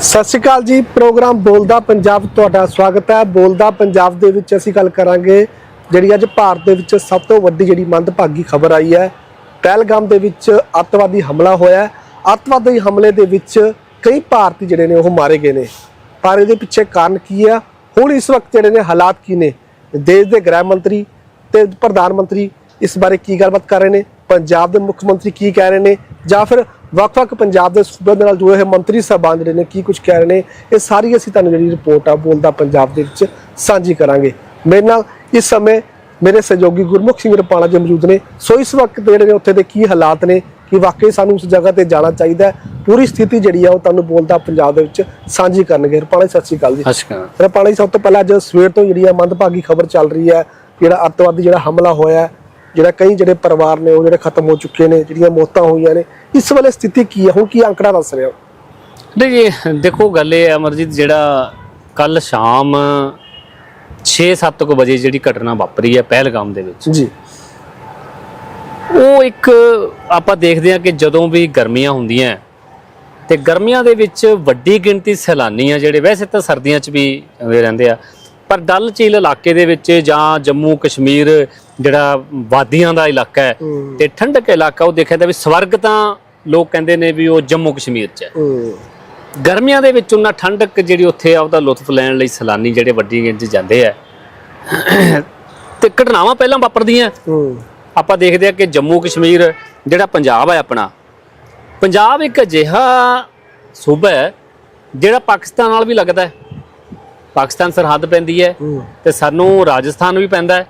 ਸਤਿ ਸ਼੍ਰੀ ਅਕਾਲ ਜੀ, ਪ੍ਰੋਗਰਾਮ ਬੋਲਦਾ ਪੰਜਾਬ ਤੁਹਾਡਾ ਸਵਾਗਤ ਹੈ। ਬੋਲਦਾ ਪੰਜਾਬ ਦੇ ਵਿੱਚ ਅਸੀਂ ਗੱਲ ਕਰਾਂਗੇ, ਜਿਹੜੀ ਅੱਜ ਭਾਰਤ ਦੇ ਵਿੱਚ ਸਭ ਤੋਂ ਵੱਡੀ ਜਿਹੜੀ ਮੰਦਭਾਗੀ ਖਬਰ ਆਈ ਹੈ। ਪਹਿਲਗਾਮ ਦੇ ਵਿੱਚ ਅੱਤਵਾਦੀ ਹਮਲਾ ਹੋਇਆ ਹੈ। ਅੱਤਵਾਦੀ ਹਮਲੇ ਦੇ ਵਿੱਚ ਕਈ ਭਾਰਤੀ ਜਿਹੜੇ ਨੇ ਉਹ ਮਾਰੇ ਗਏ ਨੇ। ਪਰ ਇਹਦੇ ਪਿੱਛੇ ਕਾਰਨ ਕੀ ਆ? ਹੁਣ ਇਸ ਵਕਤ ਜਿਹੜੇ ਨੇ ਹਾਲਾਤ ਕੀ ਨੇ? ਦੇਸ਼ ਦੇ ਗ੍ਰਹਿ ਮੰਤਰੀ ਤੇ ਪ੍ਰਧਾਨ ਮੰਤਰੀ ਇਸ ਬਾਰੇ ਕੀ ਗੱਲਬਾਤ ਕਰ ਰਹੇ ਨੇ? ਪੰਜਾਬ ਦੇ ਮੁੱਖ ਮੰਤਰੀ ਕੀ ਕਹਿ ਰਹੇ ਨੇ? ਜਾਂ ਫਿਰ ਵੱਖ-ਵੱਖ ਪੰਜਾਬ ਦੇ ਸੂਬਿਆਂ ਦੇ ਨਾਲ ਜੁੜੇ ਹੋਏ ਮੰਤਰੀ ਸਾਹਿਬਾਨ ਜਿਹੜੇ ਨੇ ਕੀ ਕੁਝ ਕਹਿ ਰਹੇ ਨੇ ਇਹ ਸਾਰੀ ਅਸੀਂ ਤੁਹਾਨੂੰ ਜਿਹੜੀ ਰਿਪੋਰਟ ਆ ਬੋਲਦਾ ਪੰਜਾਬ ਦੇ ਵਿੱਚ ਸਾਂਝੀ ਕਰਾਂਗੇ। ਮੇਰੇ ਨਾਲ ਇਸ ਸਮੇਂ ਮੇਰੇ ਸਹਿਯੋਗੀ ਗੁਰਮੁਖ ਸਿੰਘ ਰਪਾਣਾ ਜੀ ਮੌਜੂਦ ਨੇ। ਸੋ ਇਸ ਵਕਤ ਜਿਹੜੇ ਨੇ ਉੱਥੇ ਦੇ ਕੀ ਹਾਲਾਤ ਨੇ ਕਿ ਵਾਕਈ ਸਾਨੂੰ ਉਸ ਜਗ੍ਹਾ ਤੇ ਜਾਣਾ ਚਾਹੀਦਾ ਪੂਰੀ ਸਥਿਤੀ ਜਿਹੜੀ ਆ ਉਹ ਤੁਹਾਨੂੰ ਬੋਲਦਾ ਪੰਜਾਬ ਦੇ ਵਿੱਚ ਸਾਂਝੀ ਕਰਨਗੇ। ਰਪਾਣਾ ਜੀ, ਸਤਿ ਸ਼੍ਰੀ ਅਕਾਲ ਜੀ। ਅਸ਼ਕਾ ਰਪਾਣਾ ਜੀ ਸਭ ਤੋਂ ਪਹਿਲਾਂ ਅੱਜ ਸਵੇਰ ਤੋਂ ਜਿਹੜੀ ਆ ਮੰਦਭਾਗੀ ਖਬਰ ਚੱਲ ਰਹੀ ਹੈ ਜਿਹੜਾ ਅੱਤਵਾਦੀ ਜਿਹੜਾ ਹਮਲਾ ਹੋਇਆ ਹੈ, ਜਿਹੜਾ ਕਈ ਜਿਹੜੇ ਪਰਿਵਾਰ ਨੇ ਉਹ ਜਿਹੜੇ ਖਤਮ ਹੋ ਚੁੱਕੇ ਨੇ ਜਿਹੜੀਆਂ ਮੌਤਾਂ ਹੋਈਆਂ ਨੇ ਇਸ ਵੇਲੇ ਸਥਿਤੀ ਕੀ ਹੈ? ਹੁਣ ਕੀ ਅੰਕੜਾ ਦੱਸ ਰਿਹਾ ਨਹੀਂ ਦੇਖੋ ਗੱਲ ਇਹ ਹੈ ਅਮਰਜੀਤ ਜਿਹੜਾ ਕੱਲ ਸ਼ਾਮ 6-7 ਕੁ ਵਜੇ ਜਿਹੜੀ ਘਟਨਾ ਵਾਪਰੀ ਹੈ ਪਹਿਲਗਾਮ ਦੇ ਵਿੱਚ। ਜੀ। ਉਹ ਇੱਕ ਆਪਾਂ ਦੇਖਦੇ ਹਾਂ ਕਿ ਜਦੋਂ ਵੀ ਗਰਮੀਆਂ ਹੁੰਦੀਆਂ ਤੇ ਗਰਮੀਆਂ ਦੇ ਵਿੱਚ ਵੱਡੀ ਗਿਣਤੀ ਸੈਲਾਨੀ ਆ ਜਿਹੜੇ ਵੈਸੇ ਤਾਂ ਸਰਦੀਆਂ 'ਚ ਵੀ ਆਉਂਦੇ ਰਹਿੰਦੇ ਆ ਪਰ ਡੱਲ ਝੀਲ ਇਲਾਕੇ ਦੇ ਵਿੱਚ ਜਾਂ ਜੰਮੂ ਕਸ਼ਮੀਰ ਜਿਹੜਾ ਵਾਦੀਆਂ ਦਾ ਇਲਾਕਾ ਹੈ। ਤੇ ਠੰਡਕ ਇਲਾਕਾ ਉਹ ਦੇਖਿਆ ਤਾਂ ਵੀ ਸਵਰਗ ਤਾਂ ਲੋਕ ਕਹਿੰਦੇ ਨੇ ਵੀ ਉਹ ਜੰਮੂ ਕਸ਼ਮੀਰ 'ਚ ਹੈ। ਗਰਮੀਆਂ ਦੇ ਵਿੱਚ ਉਹਨਾਂ ਠੰਡਕ ਜਿਹੜੀ ਉੱਥੇ ਆ ਉਹਦਾ ਲੁਤਫ ਲੈਣ ਲਈ ਸੈਲਾਨੀ ਜਿਹੜੇ ਵੱਡੀ ਗਿਣਤੀ ਜਾਂਦੇ ਆ। ਤੇ ਘਟਨਾਵਾਂ ਪਹਿਲਾਂ ਵਾਪਰਦੀਆਂ। ਆਪਾਂ ਦੇਖਦੇ ਆ ਕਿ ਜੰਮੂ ਕਸ਼ਮੀਰ ਜਿਹੜਾ ਪੰਜਾਬ ਹੈ ਆਪਣਾ ਪੰਜਾਬ ਇੱਕ ਅਜਿਹਾ ਸੂਬਾ ਹੈ ਜਿਹੜਾ ਪਾਕਿਸਤਾਨ ਨਾਲ ਵੀ ਲੱਗਦਾ ਹੈ। ਪਾਕਿਸਤਾਨ ਸਰਹੱਦ ਪੈਂਦੀ ਹੂੰ। ਤੇ ਸਾਨੂੰ ਰਾਜਸਥਾਨ ਵੀ ਪੈਂਦਾ ਹੈ।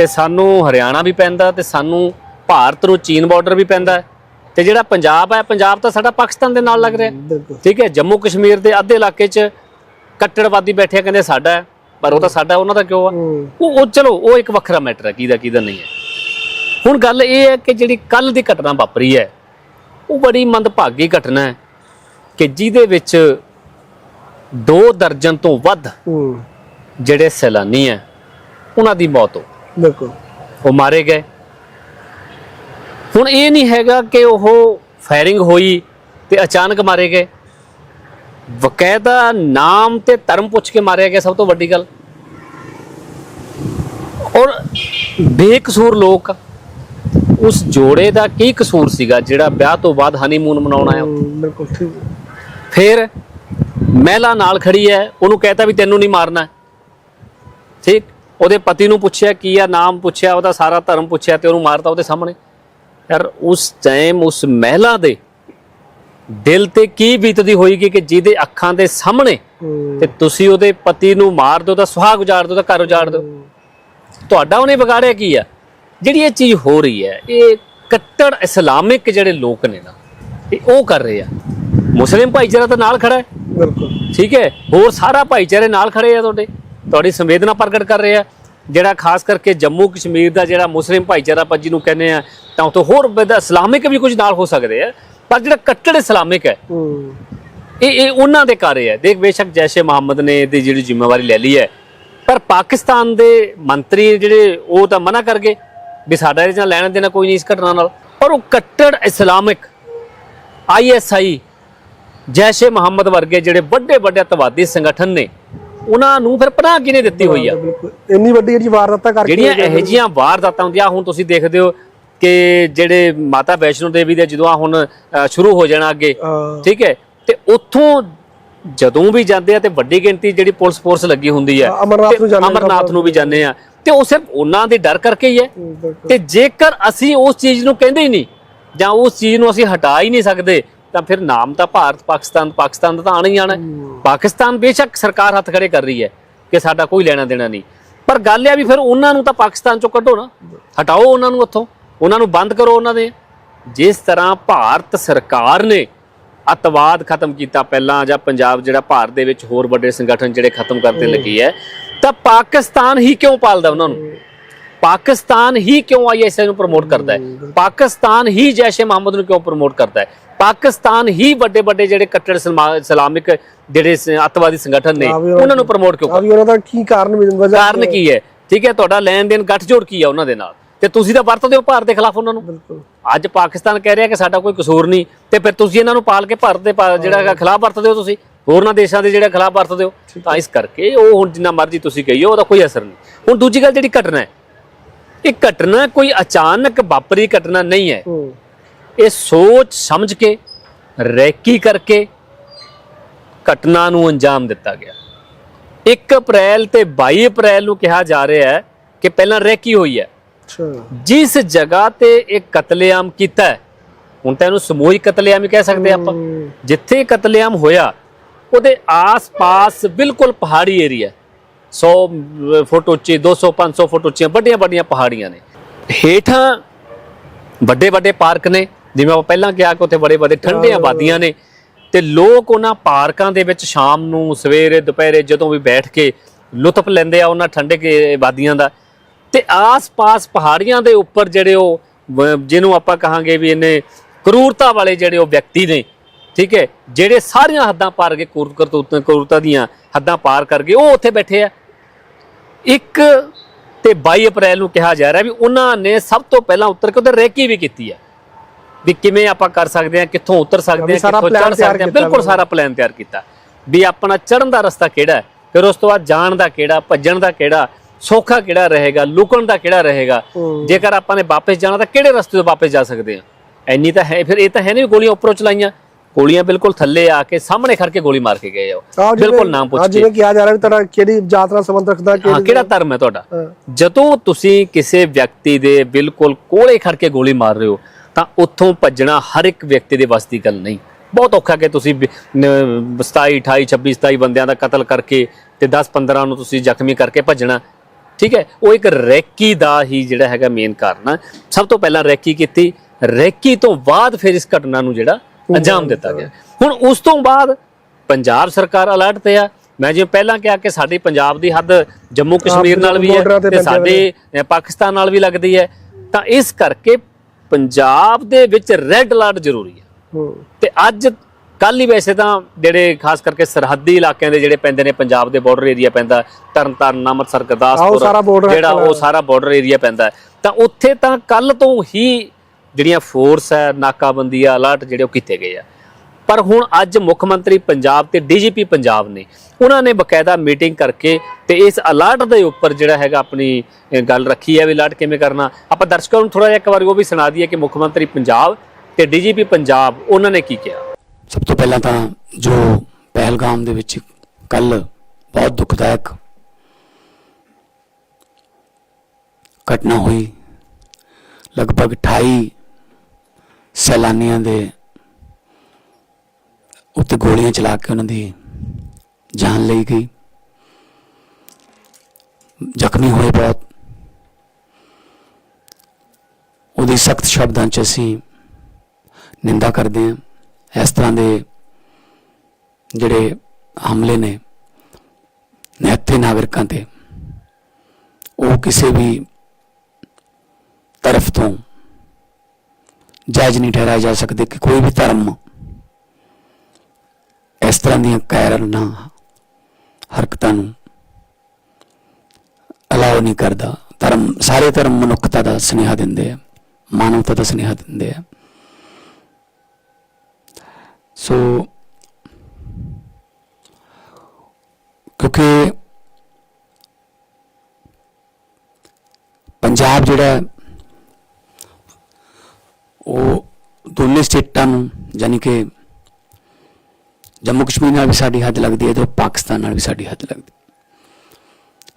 ਤੇ ਸਾਨੂੰ ਹਰਿਆਣਾ ਵੀ ਪੈਂਦਾ ਤੇ ਸਾਨੂੰ ਭਾਰਤ ਨੂੰ ਚੀਨ ਬਾਰਡਰ ਵੀ ਪੈਂਦਾ ਤੇ ਜਿਹੜਾ ਪੰਜਾਬ ਹੈ ਪੰਜਾਬ ਤਾਂ ਸਾਡਾ ਪਾਕਿਸਤਾਨ ਦੇ ਨਾਲ ਲੱਗ ਰਿਹਾ ਠੀਕ ਹੈ ਜੰਮੂ ਕਸ਼ਮੀਰ ਦੇ ਅੱਧੇ ਇਲਾਕੇ 'ਚ ਕੱਟੜਵਾਦੀ ਬੈਠੇ ਕਹਿੰਦੇ ਸਾਡਾ ਹੈ ਪਰ ਉਹ ਤਾਂ ਸਾਡਾ ਉਹਨਾਂ ਦਾ ਕਿਉਂ ਆ? ਉਹ ਉਹ ਚਲੋ ਉਹ ਇੱਕ ਵੱਖਰਾ ਮੈਟਰ ਹੈ ਕਿਹਦਾ ਕਿਹਦਾ ਨਹੀਂ ਹੈ। ਹੁਣ ਗੱਲ ਇਹ ਹੈ ਕਿ ਜਿਹੜੀ ਕੱਲ ਦੀ ਘਟਨਾ ਵਾਪਰੀ ਹੈ ਉਹ ਬੜੀ ਮੰਦਭਾਗੀ ਘਟਨਾ ਹੈ ਕਿ ਜਿਹਦੇ ਵਿੱਚ ਦੋ ਦਰਜਨ ਤੋਂ ਵੱਧ ਜਿਹੜੇ ਸੈਲਾਨੀ ਹੈ ਉਹਨਾਂ ਦੀ ਮੌਤ ਹੋ ਬਿਲਕੁਲ। ਉਹ ਮਾਰੇ ਗਏ। ਹੁਣ ਇਹ ਨਹੀਂ ਹੈਗਾ ਕਿ ਉਹ ਫਾਇਰਿੰਗ ਹੋਈ ਤੇ ਅਚਾਨਕ ਮਾਰੇ ਗਏ। ਵਕਾਇਦਾ ਨਾਮ ਤੇ ਧਰਮ ਪੁੱਛ ਕੇ ਮਾਰਿਆ ਗਿਆ ਸਭ ਤੋਂ ਵੱਡੀ ਗੱਲ। ਔਰ ਬੇਕਸੂਰ ਲੋਕ ਉਸ ਜੋੜੇ ਦਾ ਕੀ ਕਸੂਰ ਸੀਗਾ ਜਿਹੜਾ ਵਿਆਹ ਤੋਂ ਬਾਅਦ ਹਨੀਮੂਨ ਮਨਾਉਣਾ ਹੂੰ, ਬਿਲਕੁਲ ਠੀਕ। ਫਿਰ ਮਹਿਲਾ ਨਾਲ ਖੜੀ ਹੈ ਉਹਨੂੰ ਕਹਿਤਾ ਵੀ ਤੈਨੂੰ ਨਹੀਂ ਮਾਰਨਾ। ਠੀਕ? ਉਹਦੇ ਪਤੀ ਨੂੰ ਪੁੱਛਿਆ ਕੀ ਆ ਨਾਮ ਪੁੱਛਿਆ ਉਹਦਾ ਸਾਰਾ ਧਰਮ ਪੁੱਛਿਆ ਤੇ ਉਹਨੂੰ ਮਾਰਤਾ ਉਹਦੇ ਸਾਹਮਣੇ। ਯਾਰ ਉਸ ਟਾਈਮ ਉਸ ਮਹਿਲਾ ਦੇ ਦਿਲ ਤੇ ਕੀ ਬੀਤਦੀ ਹੋਏਗੀ ਕਿ ਜਿਹਦੇ ਅੱਖਾਂ ਦੇ ਸਾਹਮਣੇ ਤੇ ਤੁਸੀਂ ਉਹਦੇ ਪਤੀ ਨੂੰ ਮਾਰ ਦਿਓ ਤਾਂ ਸੁਹਾਗ ਉਜਾੜ ਦਿਓ ਤਾਂ ਘਰ ਉਜਾੜ ਦਿਓ। ਤੁਹਾਡਾ ਉਹਨੇ ਵਿਗਾੜਿਆ ਕੀ ਆ? ਜਿਹੜੀ ਇਹ ਚੀਜ਼ ਹੋ ਰਹੀ ਹੈ ਇਹ ਕੱਟੜ ਇਸਲਾਮਿਕ ਜਿਹੜੇ ਲੋਕ ਨੇ ਨਾ ਇਹ ਉਹ ਕਰ ਰਹੇ ਆ। ਮੁਸਲਿਮ ਭਾਈਚਾਰਾ ਤਾਂ ਨਾਲ ਖੜਾ ਹੈ। ਬਿਲਕੁਲ। ਠੀਕ ਹੈ? ਹੋਰ ਸਾਰਾ ਭਾਈਚਾਰੇ ਨਾਲ ਖੜੇ ਆ ਤੁਹਾਡੇ। ਤੁਹਾਡੀ ਸੰਵੇਦਨਾ ਪ੍ਰਗਟ ਕਰ ਰਹੇ ਆ ਜਿਹੜਾ ਖਾਸ ਕਰਕੇ ਜੰਮੂ ਕਸ਼ਮੀਰ ਦਾ ਜਿਹੜਾ ਮੁਸਲਿਮ ਭਾਈਚਾਰਾ ਆਪਾਂ ਜਿਹਨੂੰ ਕਹਿੰਦੇ ਆ ਤਾਂ ਉੱਥੇ ਹੋਰ ਬਦਾ ਇਸਲਾਮਿਕ ਵੀ ਕੁਝ ਨਾਲ ਹੋ ਸਕਦੇ ਆ ਪਰ ਜਿਹੜਾ ਕੱਟੜ ਇਸਲਾਮਿਕ ਹੈ ਇਹ ਇਹ ਉਹਨਾਂ ਦੇ ਕਾਰੇ ਹੈ। ਦੇਖ ਬੇਸ਼ੱਕ ਜੈਸ਼ੇ ਮੁਹੰਮਦ ਨੇ ਇਹਦੀ ਜਿਹੜੀ ਜ਼ਿੰਮੇਵਾਰੀ ਲੈ ਲਈ ਹੈ ਪਰ ਪਾਕਿਸਤਾਨ ਦੇ ਮੰਤਰੀ ਜਿਹੜੇ ਉਹ ਤਾਂ ਮਨਾ ਕਰ ਗਏ ਵੀ ਸਾਡਾ ਇਹਦੇ ਨਾਲ ਲੈਣਾ ਦੇਣਾ ਕੋਈ ਨਹੀਂ ਇਸ ਘਟਨਾ ਨਾਲ। ਪਰ ਉਹ ਕੱਟੜ ਇਸਲਾਮਿਕ ਆਈਐਸਆਈ ਜੈਸ਼ੇ ਮੁਹੰਮਦ ਵਰਗੇ ਜਿਹੜੇ ਵੱਡੇ ਵੱਡੇ ਅਤਵਾਦੀ ਸੰਗਠਨ ਨੇ ਉਹਨਾਂ ਨੂੰ ਫਿਰ ਪਨਾਹ ਕਿਹਨੇ ਦਿੱਤੀ ਹੋਈ ਆ? ਬਿਲਕੁਲ ਇੰਨੀ ਵੱਡੀ ਜਿਹੜੀ ਵਾਰਦਾਤਾਂ ਕਰਕੇ ਜਿਹੜੀਆਂ ਇਹੋ ਜਿਹੀਆਂ ਵਾਰਦਾਤਾਂ ਹੁੰਦੀਆਂ ਹੁਣ ਤੁਸੀਂ ਦੇਖਦੇ ਹੋ ਕਿ ਜਿਹੜੇ ਮਾਤਾ ਵੈਸ਼ਨੋ ਦੇਵੀ ਦੇ ਜਦੋਂ ਹੁਣ ਸ਼ੁਰੂ ਹੋ ਜਾਣਾ ਅੱਗੇ ਠੀਕ ਹੈ? ਤੇ ਉੱਥੋਂ ਜਦੋਂ ਵੀ ਜਾਂਦੇ ਆ ਤੇ ਵੱਡੀ ਗਿਣਤੀ ਜਿਹੜੀ ਪੁਲਿਸ ਫੋਰਸ ਲੱਗੀ ਹੁੰਦੀ ਹੈ ਅਮਰਨਾਥ ਨੂੰ ਜਾਂਦੇ ਅਮਰਨਾਥ ਨੂੰ ਵੀ ਜਾਂਦੇ ਆ। ਤੇ ਉਹ ਸਿਰਫ ਉਹਨਾਂ ਦੇ ਡਰ ਕਰਕੇ ਹੀ ਹੈ। ਤੇ ਜੇਕਰ ਅਸੀਂ ਉਸ ਚੀਜ਼ ਨੂੰ ਕਹਿੰਦੇ ਹੀ ਨਹੀਂ ਜਾਂ ਉਸ ਚੀਜ਼ ਨੂੰ ਅਸੀਂ ਹਟਾ ਹੀ ਨਹੀਂ ਸਕਦੇ ਤਾਂ ਫਿਰ ਨਾਮ ਤਾਂ ਭਾਰਤ ਪਾਕਿਸਤਾਨ ਪਾਕਿਸਤਾਨ ਦਾ ਤਾਂ ਆਣਾ ਹੀ ਆਣਾ। ਪਾਕਿਸਤਾਨ ਬੇਸ਼ੱਕ ਸਰਕਾਰ ਹੱਥ ਖੜੇ ਕਰ ਰਹੀ ਹੈ ਕਿ ਸਾਡਾ ਕੋਈ ਲੈਣਾ ਦੇਣਾ ਨਹੀਂ। ਪਰ ਗੱਲ ਇਹ ਆ ਵੀ ਫਿਰ ਉਹਨਾਂ ਨੂੰ ਤਾਂ ਪਾਕਿਸਤਾਨ ਚੋਂ ਕੱਢੋ ਨਾ। ਹਟਾਓ ਉਹਨਾਂ ਨੂੰ ਉੱਥੋਂ। ਉਹਨਾਂ ਨੂੰ ਬੰਦ ਕਰੋ ਉਹਨਾਂ ਦੇ। ਜਿਸ ਤਰ੍ਹਾਂ ਭਾਰਤ ਸਰਕਾਰ ਨੇ ਅਤਵਾਦ ਖਤਮ ਕੀਤਾ ਪਹਿਲਾਂ ਜਾਂ ਪੰਜਾਬ ਜਿਹੜਾ ਭਾਰਤ ਦੇ ਵਿੱਚ ਹੋਰ ਵੱਡੇ ਸੰਗਠਨ ਜਿਹੜੇ ਖਤਮ ਕਰਦੇ ਲੱਗੀ ਹੈ ਤਾਂ ਪਾਕਿਸਤਾਨ ਹੀ ਕਿਉਂ ਪਾਲਦਾ ਉਹਨਾਂ ਨੂੰ? ਪਾਕਿਸਤਾਨ ਹੀ ਕਿਉਂ ਆਈਐਸਆਈ ਨੂੰ ਪ੍ਰਮੋਟ ਕਰਦਾ ਹੈ? ਪਾਕਿਸਤਾਨ ਹੀ ਜੈਸ਼ੇ ਮੁਹੰਮਦ ਨੂੰ ਕਿਉਂ ਪ੍ਰਮੋਟ ਕਰਦਾ ਹੈ? ਪਾਕਿਸਤਾਨ ਹੀ ਵੱਡੇ ਵੱਡੇ ਜਿਹੜੇ ਕੱਟੜ ਸਲਮਾ- ਇਸਲਾਮਿਕ ਜਿਹੜੇ ਅੱਤਵਾਦੀ ਸੰਗਠਨ ਨੇ ਉਹਨਾਂ ਨੂੰ ਪ੍ਰਮੋਟ ਕਿਉਂ ਵੀ ਉਹਨਾਂ ਦਾ ਕੀ ਕਾਰਨ ਕਾਰਨ ਕੀ ਹੈ? ਠੀਕ ਹੈ ਤੁਹਾਡਾ ਲੈਣ ਦੇਣ ਗੱਠਜੋੜ ਕੀ ਹੈ ਉਹਨਾਂ ਦੇ ਨਾਲ? ਤੇ ਤੁਸੀਂ ਤਾਂ ਵਰਤਦੇ ਹੋ ਭਾਰਤ ਦੇ ਖਿਲਾਫ ਉਹਨਾਂ ਨੂੰ? ਬਿਲਕੁਲ। ਅੱਜ ਪਾਕਿਸਤਾਨ ਕਹਿ ਰਿਹਾ ਕਿ ਸਾਡਾ ਕੋਈ ਕਸੂਰ ਨਹੀਂ ਤੇ ਫਿਰ ਤੁਸੀਂ ਇਹਨਾਂ ਨੂੰ ਪਾਲ ਕੇ ਭਾਰਤ ਦੇ ਜਿਹੜਾ ਖਿਲਾਫ ਵਰਤਦੇ ਹੋ ਤੁਸੀਂ? ਹੋਰਨਾਂ ਦੇਸ਼ਾਂ ਦੇ ਜਿਹੜੇ ਖਿਲਾਫ ਵਰਤਦੇ ਹੋ? ਤਾਂ ਇਸ ਕਰਕੇ ਉਹ ਹੁਣ ਜਿੰਨਾ ਮਰਜ਼ੀ ਤੁਸੀਂ ਕਹੀਓ ਉਹਦਾ ਕੋਈ ਅਸਰ ਨਹੀਂ। ਹੁਣ ਦੂਜੀ ਗੱਲ ਜਿਹੜੀ ਘਟਨਾ ਹੈ ਇਹ ਘਟਨਾ ਕੋਈ ਅਚਾਨਕ ਵਾਪਰੀ ਘਟਨਾ ਨਹੀਂ ਹੂੰ। ਇਹ ਸੋਚ ਸਮਝ ਕੇ ਰੈਕੀ ਕਰਕੇ ਘਟਨਾ ਨੂੰ ਅੰਜਾਮ ਦਿੱਤਾ ਗਿਆ। 1 ਅਪ੍ਰੈਲ ਤੇ 22 ਅਪ੍ਰੈਲ ਨੂੰ ਕਿਹਾ ਜਾ ਰਿਹਾ ਹੈ ਕਿ ਪਹਿਲਾਂ ਰੈਕੀ ਹੋਈ ਹੈ। ਜਿਸ ਜਗ੍ਹਾ ਤੇ ਇਹ ਕਤਲੇਆਮ ਕੀਤਾ ਹੁਣ ਤਾਂ ਇਹਨੂੰ ਸਮੂਹਿਕ ਕਤਲੇਆਮ ਹੀ ਕਹਿ ਸਕਦੇ ਆਪਾਂ। ਜਿੱਥੇ ਕਤਲੇਆਮ ਹੋਇਆ ਉਹਦੇ ਆਸ-ਪਾਸ ਬਿਲਕੁਲ ਪਹਾੜੀ ਏਰੀਆ 100 ਫੁੱਟ ਉੱਚੀ 200 500 ਫੁੱਟ ਉੱਚੀਆਂ ਵੱਡੀਆਂ ਵੱਡੀਆਂ ਪਹਾੜੀਆਂ ਨੇ। ਹੇਠਾਂ ਵੱਡੇ ਵੱਡੇ ਪਾਰਕ ਨੇ। ਜਿਵੇਂ ਆਪਾਂ ਪਹਿਲਾਂ ਕਿਹਾ ਕਿ ਉੱਥੇ ਬੜੇ ਵੱਡੇ ਠੰਡੇ ਆਬਾਦੀਆਂ ਨੇ ਤੇ ਲੋਕ ਉਹਨਾਂ ਪਾਰਕਾਂ ਦੇ ਵਿੱਚ ਸ਼ਾਮ ਨੂੰ ਸਵੇਰੇ ਦੁਪਹਿਰੇ ਜਦੋਂ ਵੀ ਬੈਠ ਕੇ ਲੁਤਫ ਲੈਂਦੇ ਆ ਉਹਨਾਂ ਠੰਡੇ ਕੇ ਆਬਾਦੀਆਂ ਦਾ। ਤੇ ਆਸ-ਪਾਸ ਪਹਾੜੀਆਂ ਦੇ ਉੱਪਰ ਜਿਹੜੇ ਉਹ ਜਿਹਨੂੰ ਆਪਾਂ ਕਹਾਂਗੇ ਵੀ ਇਹਨੇ ਕਰੂਰਤਾ ਵਾਲੇ ਜਿਹੜੇ ਉਹ ਵਿਅਕਤੀ ਨੇ ਠੀਕ ਹੈ ਜਿਹੜੇ ਸਾਰੀਆਂ ਹੱਦਾਂ ਪਾਰ ਕੇ ਕਰਤੂਤ ਕਰੂਰਤਾ ਦੀਆਂ ਹੱਦਾਂ ਪਾਰ ਕਰ ਗਏ ਉਹ ਉੱਥੇ ਬੈਠੇ ਆ। ਇੱਕ ਤੇ 22 ਅਪ੍ਰੈਲ ਨੂੰ ਕਿਹਾ ਜਾ ਰਿਹਾ ਵੀ ਉਹਨਾਂ ਨੇ ਸਭ ਤੋਂ ਪਹਿਲਾਂ ਉੱਤਰ ਕੇ ਉਹਦੇ ਰੈਕੀ ਵੀ ਕੀਤੀ ਹੈ ਵੀ ਕਿਵੇਂ ਆਪਾਂ ਕਰ ਸਕਦੇ ਹਾਂ ਕਿੱਥੋਂ ਉਤਰ ਸਕਦੇ ਹਾਂ ਕਿੱਥੋਂ ਚੜ ਸਕਦੇ ਹਾਂ ਬਿਲਕੁਲ। ਸਾਰਾ ਪਲਾਨ ਤਿਆਰ ਕੀਤਾ ਵੀ ਆਪਣਾ ਚੜਨ ਦਾ ਰਸਤਾ ਕਿਹੜਾ ਹੈ ਫਿਰ ਉਸ ਤੋਂ ਬਾਅਦ ਜਾਣ ਦਾ ਕਿਹੜਾ ਭੱਜਣ ਦਾ ਕਿਹੜਾ ਸੌਖਾ ਕਿਹੜਾ ਰਹੇਗਾ ਲੁਕਣ ਦਾ ਕਿਹੜਾ ਰਹੇਗਾ। ਜੇਕਰ ਆਪਾਂ ਨੇ ਵਾਪਸ ਜਾਣਾ ਤਾਂ ਕਿਹੜੇ ਰਸਤੇ ਤੋਂ ਵਾਪਸ ਜਾ ਸਕਦੇ ਹਾਂ ਐਨੀ ਤਾਂ ਹੈ ਫਿਰ ਇਹ ਤਾਂ ਹੈ ਨਹੀਂ ਗੋਲੀਆਂ ਉੱਪਰੋਂ ਚਲਾਈਆਂ ਗੋਲੀਆਂ ਬਿਲਕੁਲ ਥੱਲੇ ਆ ਕੇ ਸਾਹਮਣੇ ਖੜ ਕੇ ਗੋਲੀ ਮਾਰ ਕੇ ਗਏ ਆ ਬਿਲਕੁਲ ਨਾਮ ਪੁੱਛ ਕੇ ਜਿਵੇਂ ਕਿਹਾ ਜਾ ਰਿਹਾ ਵੀ ਤੁਹਾਡਾ ਕਿਹੜੀ ਜਾਤ ਨਾਲ ਸੰਬੰਧ ਰੱਖਦਾ ਹਾਂ ਕਿਹੜਾ ਧਰਮ ਹੈ ਤੁਹਾਡਾ। ਜਦੋਂ ਤੁਸੀਂ ਕਿਸੇ ਵਿਅਕਤੀ ਦੇ ਬਿਲਕੁਲ ਕੋਲੇ ਖੜ ਕੇ ਗੋਲੀ ਮਾਰ ਰਹੇ ਹੋ ਤਾਂ ਉੱਥੋਂ ਭੱਜਣਾ ਹਰ ਇੱਕ ਵਿਅਕਤੀ ਦੇ ਵੱਸ ਦੀ ਗੱਲ ਨਹੀਂ। ਬਹੁਤ ਔਖਾ ਕਿ ਤੁਸੀਂ ਵੀ, ਨ- 27 28 26 27 ਬੰਦਿਆਂ ਦਾ ਕਤਲ ਕਰਕੇ ਤੇ 10 15 ਨੂੰ ਤੁਸੀਂ ਜ਼ਖਮੀ ਕਰਕੇ ਭੱਜਣਾ। ਠੀਕ ਹੈ? ਉਹ ਇੱਕ ਰੈਕੀ ਦਾ ਹੀ ਜਿਹੜਾ ਹੈਗਾ ਮੇਨ ਕਾਰਨ ਹੈ ਸਭ ਤੋਂ ਪਹਿਲਾਂ ਰੈਕੀ ਕੀਤੀ। ਰੈਕੀ ਤੋਂ ਬਾਅਦ ਫਿਰ ਇਸ ਘਟਨਾ ਨੂੰ ਜਿਹੜਾ ਅੰਜਾਮ ਦਿੱਤਾ ਗਿਆ। ਹੁਣ ਉਸ ਤੋਂ ਬਾਅਦ ਪੰਜਾਬ ਸਰਕਾਰ ਅਲਰਟ ਤੇ ਆ। ਮੈਂ ਜਿਵੇਂ ਪਹਿਲਾਂ ਕਿਹਾ ਕਿ ਸਾਡੀ ਪੰਜਾਬ ਦੀ ਹੱਦ ਜੰਮੂ ਕਸ਼ਮੀਰ ਨਾਲ ਵੀ ਹੈ ਤੇ ਸਾਡੇ ਪਾਕਿਸਤਾਨ ਨਾਲ ਵੀ ਲੱਗਦੀ ਹੈ। ਤਾਂ ਇਸ ਕਰਕੇ ਪੰਜਾਬ ਦੇ ਵਿੱਚ ਰੈੱਡ ਅਲਰਟ ਜ਼ਰੂਰੀ ਹੈ ਤੇ ਅੱਜ ਕੱਲ ਹੀ ਵੈਸੇ ਤਾਂ ਜਿਹੜੇ ਖਾਸ ਕਰਕੇ ਸਰਹੱਦੀ ਇਲਾਕਿਆਂ ਦੇ ਜਿਹੜੇ ਪੈਂਦੇ ਨੇ ਪੰਜਾਬ ਦੇ ਬਾਰਡਰ ਏਰੀਆ ਪੈਂਦਾ ਤਰਨਤਾਰਨ ਅੰਮ੍ਰਿਤਸਰ ਗੁਰਦਾਸਪੁਰ ਜਿਹੜਾ। ਉਹ ਸਾਰਾ ਬਾਰਡਰ ਏਰੀਆ ਪੈਂਦਾ। ਤਾਂ ਉੱਥੇ ਤਾਂ ਕੱਲ ਤੋਂ ਹੀ ਜਿਹੜੀਆਂ ਫੋਰਸ ਹੈ ਨਾਕਾਬੰਦੀ ਆ ਅਲਰਟ ਜਿਹੜੇ ਉਹ ਕੀਤੇ ਗਏ ਆ ਪਰ ਹੁਣ ਅੱਜ ਮੁੱਖ ਮੰਤਰੀ ਪੰਜਾਬ ਤੇ ਡੀਜੀਪੀ ਪੰਜਾਬ ਨੇ ਉਹਨਾਂ ਨੇ ਬਕਾਇਦਾ ਮੀਟਿੰਗ ਕਰਕੇ ਤੇ ਇਸ ਅਲਰਟ ਦੇ ਉੱਪਰ ਜਿਹੜਾ ਹੈਗਾ ਆਪਣੀ ਗੱਲ ਰੱਖੀ ਹੈ ਵੀ ਅਲਰਟ ਕਿਵੇਂ ਕਰਨਾ। ਆਪਾਂ ਦਰਸ਼ਕਾਂ ਨੂੰ ਥੋੜਾ ਜਿਹਾ ਇੱਕ ਵਾਰੀ ਉਹ ਵੀ ਸੁਣਾ ਦਈਏ ਕਿ ਮੁੱਖ ਮੰਤਰੀ ਪੰਜਾਬ ਤੇ ਡੀਜੀਪੀ ਪੰਜਾਬ ਉਹਨਾਂ ਨੇ ਕੀ ਕਿਹਾ। ਸਭ ਤੋਂ ਪਹਿਲਾਂ ਤਾਂ ਜੋ ਪਹਿਲਗਾਮ ਦੇ ਵਿੱਚ ਕੱਲ ਬਹੁਤ ਦੁਖਦਾਇਕ ਘਟਨਾ ਹੋਈ, ਲਗਭਗ 28 ਸੈਲਾਨੀਆਂ ਦੇ ਉੱਤੇ ਗੋਲੀਆਂ ਚਲਾ ਕੇ ਉਹਨਾਂ ਦੀ ਜਾਨ ਲਈ ਗਈ। ਜ਼ਖਮੀ ਹੋਏ ਬਹੁਤ। ਉਹਦੀ ਸਖਤ ਸ਼ਬਦਾਂ 'ਚ ਅਸੀਂ ਨਿੰਦਾ ਕਰਦੇ ਹਾਂ। ਇਸ ਤਰ੍ਹਾਂ ਦੇ ਜਿਹੜੇ ਹਮਲੇ ਨੇ ਨਿਹੱਥੇ ਨਾਗਰਿਕਾਂ ਤੇ, ਉਹ ਕਿਸੇ ਵੀ ਤਰਫ ਤੋਂ ਜਾਇਜ਼ ਨਹੀਂ ਠਹਿਰਾਏ ਜਾ ਸਕਦੇ ਕਿ ਕੋਈ ਵੀ ਧਰਮ ਇਸ ਤਰ੍ਹਾਂ ਦੀਆਂ ਕਾਇਰਨਾ ਹਰਕਤਾਂ ਨੂੰ ਅਲਾਉ ਨਹੀਂ ਕਰਦਾ। ਧਰਮ, ਸਾਰੇ ਧਰਮ ਮਨੁੱਖਤਾ ਦਾ ਸੁਨੇਹਾ ਦਿੰਦੇ ਆ, ਮਾਨਵਤਾ ਦਾ ਸੁਨੇਹਾ ਦਿੰਦੇ ਆ। ਸੋ ਕਿਉਂਕਿ ਪੰਜਾਬ ਜਿਹੜਾ ਉਹ ਦੋਨੇ ਸਟੇਟਾਂ ਨੂੰ ਯਾਨੀ ਕਿ ਜੰਮੂ ਕਸ਼ਮੀਰ ਨਾਲ ਵੀ ਸਾਡੀ ਹੱਦ ਲੱਗਦੀ ਹੈ ਤੇ ਪਾਕਿਸਤਾਨ ਨਾਲ ਵੀ ਸਾਡੀ ਹੱਦ ਲੱਗਦੀ